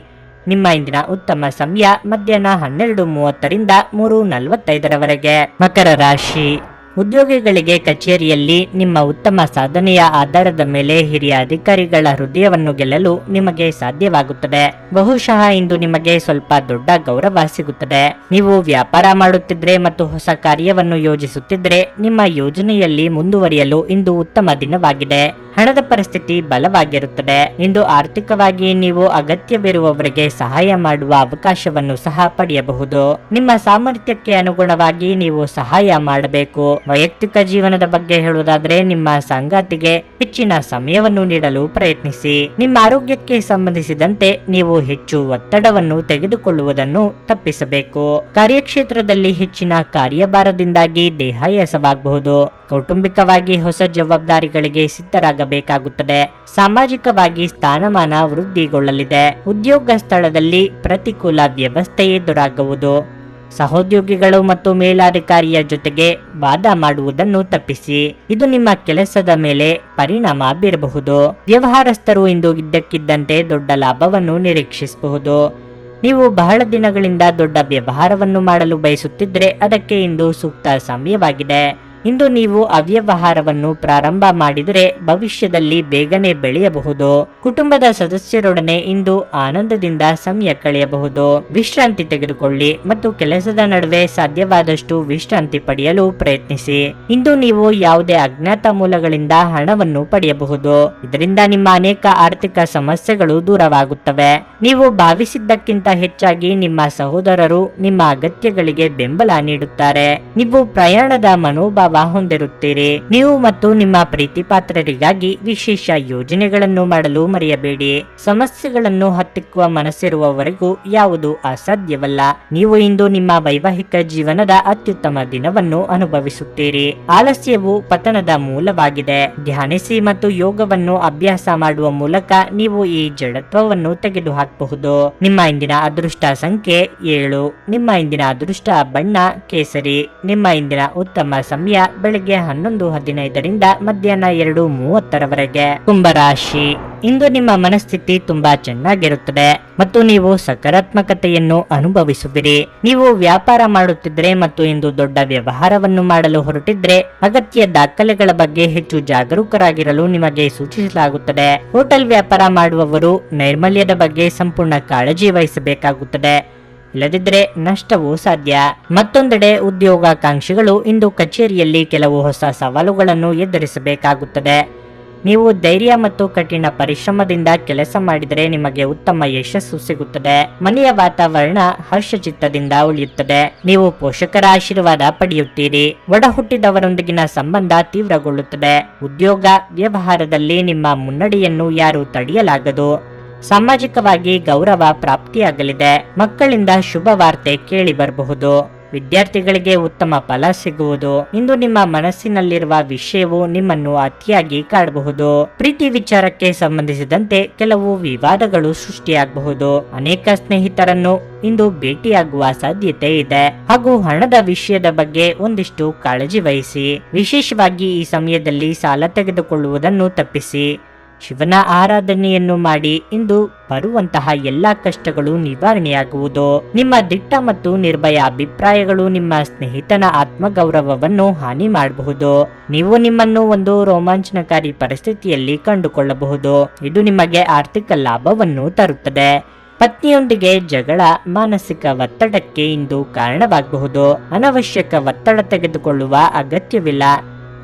ನಿಮ್ಮ ಇಂದಿನ ಉತ್ತಮ ಸಮಯ ಮಧ್ಯಾಹ್ನ ಹನ್ನೆರಡು ಮೂವತ್ತರಿಂದ ಮೂರು ನಲವತ್ತೈದರವರೆಗೆ. ಮಕರ ರಾಶಿ ಉದ್ಯೋಗಿಗಳಿಗೆ ಕಚೇರಿಯಲ್ಲಿ ನಿಮ್ಮ ಉತ್ತಮ ಸಾಧನೆಯ ಆಧಾರದ ಮೇಲೆ ಹಿರಿಯ ಅಧಿಕಾರಿಗಳ ಹೃದಯವನ್ನು ಗೆಲ್ಲಲು ನಿಮಗೆ ಸಾಧ್ಯವಾಗುತ್ತದೆ. ಬಹುಶಃ ಇಂದು ನಿಮಗೆ ಸ್ವಲ್ಪ ದೊಡ್ಡ ಗೌರವ ಸಿಗುತ್ತದೆ. ನೀವು ವ್ಯಾಪಾರ ಮಾಡುತ್ತಿದ್ರೆ ಮತ್ತು ಹೊಸ ಕಾರ್ಯವನ್ನು ಯೋಜಿಸುತ್ತಿದ್ರೆ ನಿಮ್ಮ ಯೋಜನೆಯಲ್ಲಿ ಮುಂದುವರಿಯಲು ಇಂದು ಉತ್ತಮ ದಿನವಾಗಿದೆ. ಹಣದ ಪರಿಸ್ಥಿತಿ ಬಲವಾಗಿರುತ್ತದೆ. ಇಂದು ಆರ್ಥಿಕವಾಗಿ ನೀವು ಅಗತ್ಯವಿರುವವರಿಗೆ ಸಹಾಯ ಮಾಡುವ ಅವಕಾಶವನ್ನು ಸಹ ಪಡೆಯಬಹುದು. ನಿಮ್ಮ ಸಾಮರ್ಥ್ಯಕ್ಕೆ ಅನುಗುಣವಾಗಿ ನೀವು ಸಹಾಯ ಮಾಡಬೇಕು. ವೈಯಕ್ತಿಕ ಜೀವನದ ಬಗ್ಗೆ ಹೇಳುವುದಾದ್ರೆ ನಿಮ್ಮ ಸಂಗಾತಿಗೆ ಹೆಚ್ಚಿನ ಸಮಯವನ್ನು ನೀಡಲು ಪ್ರಯತ್ನಿಸಿ. ನಿಮ್ಮ ಆರೋಗ್ಯಕ್ಕೆ ಸಂಬಂಧಿಸಿದಂತೆ ನೀವು ಹೆಚ್ಚು ಒತ್ತಡವನ್ನು ತೆಗೆದುಕೊಳ್ಳುವುದನ್ನು ತಪ್ಪಿಸಬೇಕು. ಕಾರ್ಯಕ್ಷೇತ್ರದಲ್ಲಿ ಹೆಚ್ಚಿನ ಕಾರ್ಯಭಾರದಿಂದಾಗಿ ದೇಹಾಯಾಸವಾಗಬಹುದು ಕೌಟುಂಬಿಕವಾಗಿ ಹೊಸ ಜವಾಬ್ದಾರಿಗಳಿಗೆ ಸಿದ್ಧರಾಗಬೇಕಾಗುತ್ತದೆ. ಸಾಮಾಜಿಕವಾಗಿ ಸ್ಥಾನಮಾನ ವೃದ್ಧಿಗೊಳ್ಳಲಿದೆ. ಉದ್ಯೋಗ ಸ್ಥಳದಲ್ಲಿ ಪ್ರತಿಕೂಲ ವ್ಯವಸ್ಥೆ ಎದುರಾಗುವುದು. ಸಹೋದ್ಯೋಗಿಗಳು ಮತ್ತು ಮೇಲಾಧಿಕಾರಿಯ ಜೊತೆಗೆ ವಾದ ಮಾಡುವುದನ್ನು ತಪ್ಪಿಸಿ. ಇದು ನಿಮ್ಮ ಕೆಲಸದ ಮೇಲೆ ಪರಿಣಾಮ ಬೀರಬಹುದು. ವ್ಯವಹಾರಸ್ಥರು ಇಂದು ಇದ್ದಕ್ಕಿದ್ದಂತೆ ದೊಡ್ಡ ಲಾಭವನ್ನು ನಿರೀಕ್ಷಿಸಬಹುದು. ನೀವು ಬಹಳ ದಿನಗಳಿಂದ ದೊಡ್ಡ ವ್ಯವಹಾರವನ್ನು ಮಾಡಲು ಬಯಸುತ್ತಿದ್ದರೆ ಅದಕ್ಕೆ ಇಂದು ಸೂಕ್ತ ಸಮಯವಾಗಿದೆ. ಇಂದು ನೀವು ಅವ್ಯವಹಾರವನ್ನು ಪ್ರಾರಂಭ ಮಾಡಿದರೆ ಭವಿಷ್ಯದಲ್ಲಿ ಬೇಗನೆ ಬೆಳೆಯಬಹುದು. ಕುಟುಂಬದ ಸದಸ್ಯರೊಡನೆ ಇಂದು ಆನಂದದಿಂದ ಸಮಯ ಕಳೆಯಬಹುದು. ವಿಶ್ರಾಂತಿ ತೆಗೆದುಕೊಳ್ಳಿ ಮತ್ತು ಕೆಲಸದ ನಡುವೆ ಸಾಧ್ಯವಾದಷ್ಟು ವಿಶ್ರಾಂತಿ ಪಡೆಯಲು ಪ್ರಯತ್ನಿಸಿ. ಇಂದು ನೀವು ಯಾವುದೇ ಅಜ್ಞಾತ ಮೂಲಗಳಿಂದ ಹಣವನ್ನು ಪಡೆಯಬಹುದು. ಇದರಿಂದ ನಿಮ್ಮ ಅನೇಕ ಆರ್ಥಿಕ ಸಮಸ್ಯೆಗಳು ದೂರವಾಗುತ್ತವೆ. ನೀವು ಭಾವಿಸಿದ್ದಕ್ಕಿಂತ ಹೆಚ್ಚಾಗಿ ನಿಮ್ಮ ಸಹೋದರರು ನಿಮ್ಮ ಅಗತ್ಯಗಳಿಗೆ ಬೆಂಬಲ ನೀಡುತ್ತಾರೆ. ನೀವು ಪ್ರಯಾಣದ ಮನೋಭಾವ ಹೊಂದಿರುತ್ತೀರಿ ನೀವು ಮತ್ತು ನಿಮ್ಮ ಪ್ರೀತಿ ಪಾತ್ರರಿಗಾಗಿ ವಿಶೇಷ ಯೋಜನೆಗಳನ್ನು ಮಾಡಲು ಮರೆಯಬೇಡಿ. ಸಮಸ್ಯೆಗಳನ್ನು ಹತ್ತಿಕ್ಕುವ ಮನಸ್ಸಿರುವವರೆಗೂ ಯಾವುದು ಅಸಾಧ್ಯವಲ್ಲ. ನೀವು ಇಂದು ನಿಮ್ಮ ವೈವಾಹಿಕ ಜೀವನದ ಅತ್ಯುತ್ತಮ ದಿನವನ್ನು ಅನುಭವಿಸುತ್ತೀರಿ. ಆಲಸ್ಯವು ಪತನದ ಮೂಲವಾಗಿದೆ. ಧ್ಯಾನಿಸಿ ಮತ್ತು ಯೋಗವನ್ನು ಅಭ್ಯಾಸ ಮಾಡುವ ಮೂಲಕ ನೀವು ಈ ಜಡತ್ವವನ್ನು ತೆಗೆದುಹಾಕಬಹುದು. ನಿಮ್ಮ ಇಂದಿನ ಅದೃಷ್ಟ ಸಂಖ್ಯೆ ಏಳು. ನಿಮ್ಮ ಇಂದಿನ ಅದೃಷ್ಟ ಬಣ್ಣ ಕೇಸರಿ. ನಿಮ್ಮ ಇಂದಿನ ಉತ್ತಮ ಸಮಯ ಬೆಳಗ್ಗೆ ಹನ್ನೊಂದು ಹದಿನೈದರಿಂದ ಮಧ್ಯಾಹ್ನ ಎರಡು ಮೂವತ್ತರವರೆಗೆ. ಕುಂಭರಾಶಿ. ಇಂದು ನಿಮ್ಮ ಮನಸ್ಥಿತಿ ತುಂಬಾ ಚೆನ್ನಾಗಿರುತ್ತದೆ ಮತ್ತು ನೀವು ಸಕಾರಾತ್ಮಕತೆಯನ್ನು ಅನುಭವಿಸುವಿರಿ. ನೀವು ವ್ಯಾಪಾರ ಮಾಡುತ್ತಿದ್ರೆ ಮತ್ತು ಇಂದು ದೊಡ್ಡ ವ್ಯವಹಾರವನ್ನು ಮಾಡಲು ಹೊರಟಿದ್ರೆ ಅಗತ್ಯ ದಾಖಲೆಗಳ ಬಗ್ಗೆ ಹೆಚ್ಚು ಜಾಗರೂಕರಾಗಿರಲು ನಿಮಗೆ ಸೂಚಿಸಲಾಗುತ್ತದೆ. ಹೋಟೆಲ್ ವ್ಯಾಪಾರ ಮಾಡುವವರು ನೈರ್ಮಲ್ಯದ ಬಗ್ಗೆ ಸಂಪೂರ್ಣ ಕಾಳಜಿ ವಹಿಸಬೇಕಾಗುತ್ತದೆ. ಇಲ್ಲದಿದ್ದರೆ ನಷ್ಟವೂ ಸಾಧ್ಯ. ಮತ್ತೊಂದೆಡೆ ಉದ್ಯೋಗಾಕಾಂಕ್ಷಿಗಳು ಇಂದು ಕಚೇರಿಯಲ್ಲಿ ಕೆಲವು ಹೊಸ ಸವಾಲುಗಳನ್ನು ಎದುರಿಸಬೇಕಾಗುತ್ತದೆ. ನೀವು ಧೈರ್ಯ ಮತ್ತು ಕಠಿಣ ಪರಿಶ್ರಮದಿಂದ ಕೆಲಸ ಮಾಡಿದರೆ ನಿಮಗೆ ಉತ್ತಮ ಯಶಸ್ಸು ಸಿಗುತ್ತದೆ. ಮನೆಯ ವಾತಾವರಣ ಹರ್ಷಚಿತ್ತದಿಂದ ಉಳಿಯುತ್ತದೆ. ನೀವು ಪೋಷಕರ ಆಶೀರ್ವಾದ ಪಡೆಯುತ್ತೀರಿ. ಒಡ ಹುಟ್ಟಿದವರೊಂದಿಗಿನ ಸಂಬಂಧ ತೀವ್ರಗೊಳ್ಳುತ್ತದೆ. ಉದ್ಯೋಗ ವ್ಯವಹಾರದಲ್ಲಿ ನಿಮ್ಮ ಮುನ್ನಡೆಯನ್ನು ಯಾರೂ ತಡೆಯಲಾಗದು. ಸಾಮಾಜಿಕವಾಗಿ ಗೌರವ ಪ್ರಾಪ್ತಿಯಾಗಲಿದೆ. ಮಕ್ಕಳಿಂದ ಶುಭ ವಾರ್ತೆ ಕೇಳಿ ಬರಬಹುದು. ವಿದ್ಯಾರ್ಥಿಗಳಿಗೆ ಉತ್ತಮ ಫಲ ಸಿಗುವುದು. ಇಂದು ನಿಮ್ಮ ಮನಸ್ಸಿನಲ್ಲಿರುವ ವಿಷಯವು ನಿಮ್ಮನ್ನು ಅತಿಯಾಗಿ ಕಾಡಬಹುದು. ಪ್ರೀತಿ ವಿಚಾರಕ್ಕೆ ಸಂಬಂಧಿಸಿದಂತೆ ಕೆಲವು ವಿವಾದಗಳು ಸೃಷ್ಟಿಯಾಗಬಹುದು. ಅನೇಕ ಸ್ನೇಹಿತರನ್ನು ಇಂದು ಭೇಟಿಯಾಗುವ ಸಾಧ್ಯತೆ ಇದೆ. ಹಾಗೂ ಹಣದ ವಿಷಯದ ಬಗ್ಗೆ ಒಂದಿಷ್ಟು ಕಾಳಜಿ ವಹಿಸಿ. ವಿಶೇಷವಾಗಿ ಈ ಸಮಯದಲ್ಲಿ ಸಾಲ ತೆಗೆದುಕೊಳ್ಳುವುದನ್ನು ತಪ್ಪಿಸಿ. ಶಿವನ ಆರಾಧನೆಯನ್ನು ಮಾಡಿ ಇಂದು ಬರುವಂತಹ ಎಲ್ಲಾ ಕಷ್ಟಗಳು ನಿವಾರಣೆಯಾಗುವುದು. ನಿಮ್ಮ ದಿಟ್ಟ ಮತ್ತು ನಿರ್ಭಯ ಅಭಿಪ್ರಾಯಗಳು ನಿಮ್ಮ ಸ್ನೇಹಿತನ ಆತ್ಮಗೌರವವನ್ನು ಹಾನಿ ಮಾಡಬಹುದು. ನೀವು ನಿಮ್ಮನ್ನು ಒಂದು ರೋಮಾಂಚನಕಾರಿ ಪರಿಸ್ಥಿತಿಯಲ್ಲಿ ಕಂಡುಕೊಳ್ಳಬಹುದು. ಇದು ನಿಮಗೆ ಆರ್ಥಿಕ ಲಾಭವನ್ನು ತರುತ್ತದೆ. ಪತ್ನಿಯೊಂದಿಗೆ ಜಗಳ, ಮಾನಸಿಕ ಒತ್ತಡಕ್ಕೆ ಇಂದು ಕಾರಣವಾಗಬಹುದು. ಅನವಶ್ಯಕ ಒತ್ತಡ ತೆಗೆದುಕೊಳ್ಳುವ ಅಗತ್ಯವಿಲ್ಲ.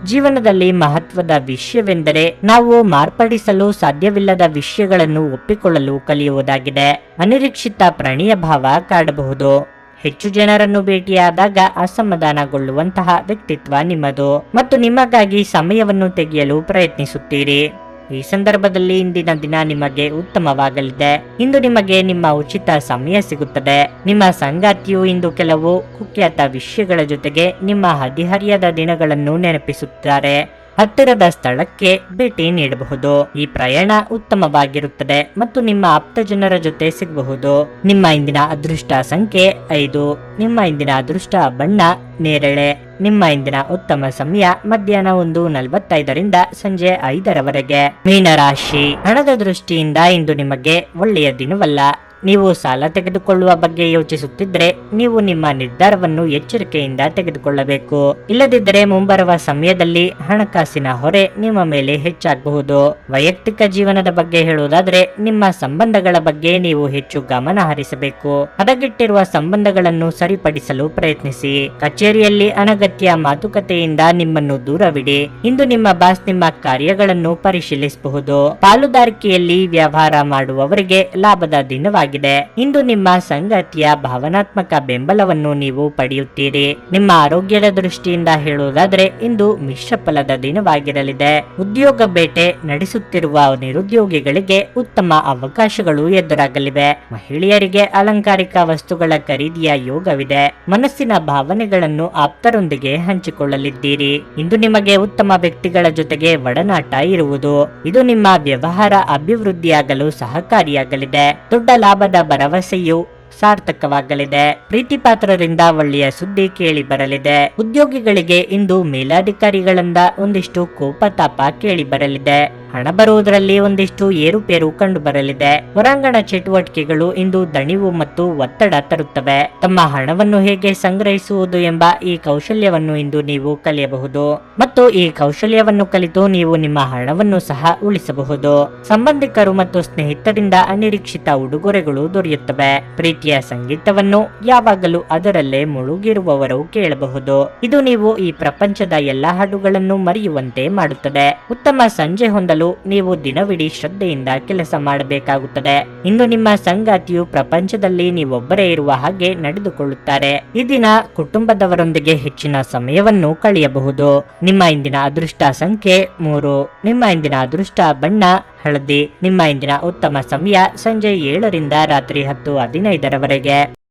ಜೀವನದಲ್ಲಿ ಮಹತ್ವದ ವಿಷಯವೆಂದರೆ ನಾವು ಮಾರ್ಪಡಿಸಲು ಸಾಧ್ಯವಿಲ್ಲದ ವಿಷಯಗಳನ್ನು ಒಪ್ಪಿಕೊಳ್ಳಲು ಕಲಿಯುವುದಾಗಿದೆ. ಅನಿರೀಕ್ಷಿತ ಪ್ರಾಣಿಯ ಭಾವ ಕಾಡಬಹುದು. ಹೆಚ್ಚು ಜನರನ್ನು ಭೇಟಿಯಾದಾಗ ಅಸಮಾಧಾನಗೊಳ್ಳುವಂತಹ ವ್ಯಕ್ತಿತ್ವ ನಿಮ್ಮದು. ಮತ್ತು ನಿಮಗಾಗಿ ಸಮಯವನ್ನು ತೆಗೆಯಲು ಪ್ರಯತ್ನಿಸುತ್ತೀರಿ. ಈ ಸಂದರ್ಭದಲ್ಲಿ ಇಂದಿನ ದಿನ ನಿಮಗೆ ಉತ್ತಮವಾಗಲಿದೆ. ಇಂದು ನಿಮಗೆ ನಿಮ್ಮ ಉಚಿತ ಸಮಯ ಸಿಗುತ್ತದೆ. ನಿಮ್ಮ ಸಂಗಾತಿಯು ಇಂದು ಕೆಲವು ಕುಖ್ಯಾತ ವಿಷಯಗಳ ಜೊತೆಗೆ ನಿಮ್ಮ ಹದಿಹರಿಯದ ದಿನಗಳನ್ನು ನೆನಪಿಸುತ್ತಾರೆ. ಹತ್ತಿರದ ಸ್ಥಳಕ್ಕೆ ಭೇಟಿ ನೀಡಬಹುದು. ಈ ಪ್ರಯಾಣ ಉತ್ತಮವಾಗಿರುತ್ತದೆ ಮತ್ತು ನಿಮ್ಮ ಆಪ್ತ ಜನರ ಜೊತೆ ಸಿಗಬಹುದು. ನಿಮ್ಮ ಇಂದಿನ ಅದೃಷ್ಟ ಸಂಖ್ಯೆ ಐದು. ನಿಮ್ಮ ಇಂದಿನ ಅದೃಷ್ಟ ಬಣ್ಣ ನೇರಳೆ, ನಿಮ್ಮ ಇಂದಿನ ಉತ್ತಮ ಸಮಯ ಮಧ್ಯಾಹ್ನ ಒಂದು ನಲವತ್ತೈದರಿಂದ ಸಂಜೆ ಐದರವರೆಗೆ. ಮೀನರಾಶಿ ಹಣದ ದೃಷ್ಟಿಯಿಂದ ಇಂದು ನಿಮಗೆ ಒಳ್ಳೆಯ ದಿನವಲ್ಲ. ನೀವು ಸಾಲ ತೆಗೆದುಕೊಳ್ಳುವ ಬಗ್ಗೆ ಯೋಚಿಸುತ್ತಿದ್ರೆ ನೀವು ನಿಮ್ಮ ನಿರ್ಧಾರವನ್ನು ಎಚ್ಚರಿಕೆಯಿಂದ ತೆಗೆದುಕೊಳ್ಳಬೇಕು. ಇಲ್ಲದಿದ್ದರೆ ಮುಂಬರುವ ಸಮಯದಲ್ಲಿ ಹಣಕಾಸಿನ ಹೊರೆ ನಿಮ್ಮ ಮೇಲೆ ಹೆಚ್ಚಾಗಬಹುದು. ವೈಯಕ್ತಿಕ ಜೀವನದ ಬಗ್ಗೆ ಹೇಳುವುದಾದ್ರೆ ನಿಮ್ಮ ಸಂಬಂಧಗಳ ಬಗ್ಗೆ ನೀವು ಹೆಚ್ಚು ಗಮನ ಹರಿಸಬೇಕು. ಹದಗೆಟ್ಟಿರುವ ಸಂಬಂಧಗಳನ್ನು ಸರಿಪಡಿಸಲು ಪ್ರಯತ್ನಿಸಿ. ಕಚೇರಿಯಲ್ಲಿ ಅನಗತ್ಯ ಮಾತುಕತೆಯಿಂದ ನಿಮ್ಮನ್ನು ದೂರವಿಡಿ. ಇಂದು ನಿಮ್ಮ ಬಾಸ್ ನಿಮ್ಮ ಕಾರ್ಯಗಳನ್ನು ಪರಿಶೀಲಿಸಬಹುದು. ಪಾಲುದಾರಿಕೆಯಲ್ಲಿ ವ್ಯವಹಾರ ಮಾಡುವವರಿಗೆ ಲಾಭದ ದಿನವಾಗಿದೆ. ಇಂದು ನಿಮ್ಮ ಸಂಗತಿಯ ಭಾವನಾತ್ಮಕ ಬೆಂಬಲವನ್ನು ನೀವು ಪಡೆಯುತ್ತೀರಿ. ನಿಮ್ಮ ಆರೋಗ್ಯದ ದೃಷ್ಟಿಯಿಂದ ಹೇಳುವುದಾದ್ರೆ, ಇಂದು ಮಿಶ್ರ ಫಲದ ದಿನವಾಗಿರಲಿದೆ. ಉದ್ಯೋಗ ಬೇಟೆ ನಡೆಸುತ್ತಿರುವ ನಿರುದ್ಯೋಗಿಗಳಿಗೆ ಉತ್ತಮ ಅವಕಾಶಗಳು ಎದುರಾಗಲಿವೆ. ಮಹಿಳೆಯರಿಗೆ ಅಲಂಕಾರಿಕ ವಸ್ತುಗಳ ಖರೀದಿಯ ಯೋಗವಿದೆ. ಮನಸ್ಸಿನ ಭಾವನೆಗಳನ್ನು ಆಪ್ತರೊಂದಿಗೆ ಹಂಚಿಕೊಳ್ಳಲಿದ್ದೀರಿ. ಇಂದು ನಿಮಗೆ ಉತ್ತಮ ವ್ಯಕ್ತಿಗಳ ಜೊತೆಗೆ ಒಡನಾಟ ಇರುವುದು. ಇದು ನಿಮ್ಮ ವ್ಯವಹಾರ ಅಭಿವೃದ್ಧಿಯಾಗಲು ಸಹಕಾರಿಯಾಗಲಿದೆ. ದೊಡ್ಡ ಲಾಭದ ಭರವಸೆಯು ಸಾರ್ಥಕವಾಗಲಿದೆ. ಪ್ರೀತಿಪಾತ್ರರಿಂದ ಒಳ್ಳೆಯ ಸುದ್ದಿ ಕೇಳಿ ಬರಲಿದೆ ಉದ್ಯೋಗಿಗಳಿಗೆ ಇಂದು ಮೇಲಾಧಿಕಾರಿಗಳಿಂದ ಒಂದಿಷ್ಟು ಕೋಪತಾಪ ಕೇಳಿ ಬರಲಿದೆ ಹಣ ಬರುವುದರಲ್ಲಿ ಒಂದಿಷ್ಟು ಏರುಪೇರು ಕಂಡು ಬರಲಿದೆ. ಹೊರಾಂಗಣ ಚಟುವಟಿಕೆಗಳು ಇಂದು ದಣಿವು ಮತ್ತು ಒತ್ತಡ ತರುತ್ತವೆ. ತಮ್ಮ ಹಣವನ್ನು ಹೇಗೆ ಸಂಗ್ರಹಿಸುವುದು ಎಂಬ ಈ ಕೌಶಲ್ಯವನ್ನು ಇಂದು ನೀವು ಕಲಿಯಬಹುದು. ಮತ್ತು ಈ ಕೌಶಲ್ಯವನ್ನು ಕಲಿತು ನೀವು ನಿಮ್ಮ ಹಣವನ್ನು ಸಹ ಉಳಿಸಬಹುದು. ಸಂಬಂಧಿಕರು ಮತ್ತು ಸ್ನೇಹಿತರಿಂದ ಅನಿರೀಕ್ಷಿತ ಉಡುಗೊರೆಗಳು ದೊರೆಯುತ್ತವೆ. ಪ್ರೀತಿಯ ಸಂಗೀತವನ್ನು ಯಾವಾಗಲೂ ಅದರಲ್ಲೇ ಮುಳುಗಿರುವವರು ಕೇಳಬಹುದು. ಇದು ನೀವು ಈ ಪ್ರಪಂಚದ ಎಲ್ಲಾ ಹಾಡುಗಳನ್ನು ಮರೆಯುವಂತೆ ಮಾಡುತ್ತದೆ. ಉತ್ತಮ ಸಂಜೆ ಹೊಂದಲು ನೀವು ದಿನವಿಡೀ ಶ್ರದ್ಧೆಯಿಂದ ಕೆಲಸ ಮಾಡಬೇಕಾಗುತ್ತದೆ. ಇಂದು ನಿಮ್ಮ ಸಂಗಾತಿಯು ಪ್ರಪಂಚದಲ್ಲಿ ನೀವೊಬ್ಬರೇ ಇರುವ ಹಾಗೆ ನಡೆದುಕೊಳ್ಳುತ್ತಾರೆ. ಈ ದಿನ ಕುಟುಂಬದವರೊಂದಿಗೆ ಹೆಚ್ಚಿನ ಸಮಯವನ್ನು ಕಳೆಯಬಹುದು. ನಿಮ್ಮ ಇಂದಿನ ಅದೃಷ್ಟ ಸಂಖ್ಯೆ ಮೂರು. ನಿಮ್ಮ ಇಂದಿನ ಅದೃಷ್ಟ ಬಣ್ಣ ಹಳದಿ. ನಿಮ್ಮ ಇಂದಿನ ಉತ್ತಮ ಸಮಯ ಸಂಜೆ ಏಳರಿಂದ ರಾತ್ರಿ ಹತ್ತು ಹದಿನೈದರವರೆಗೆ.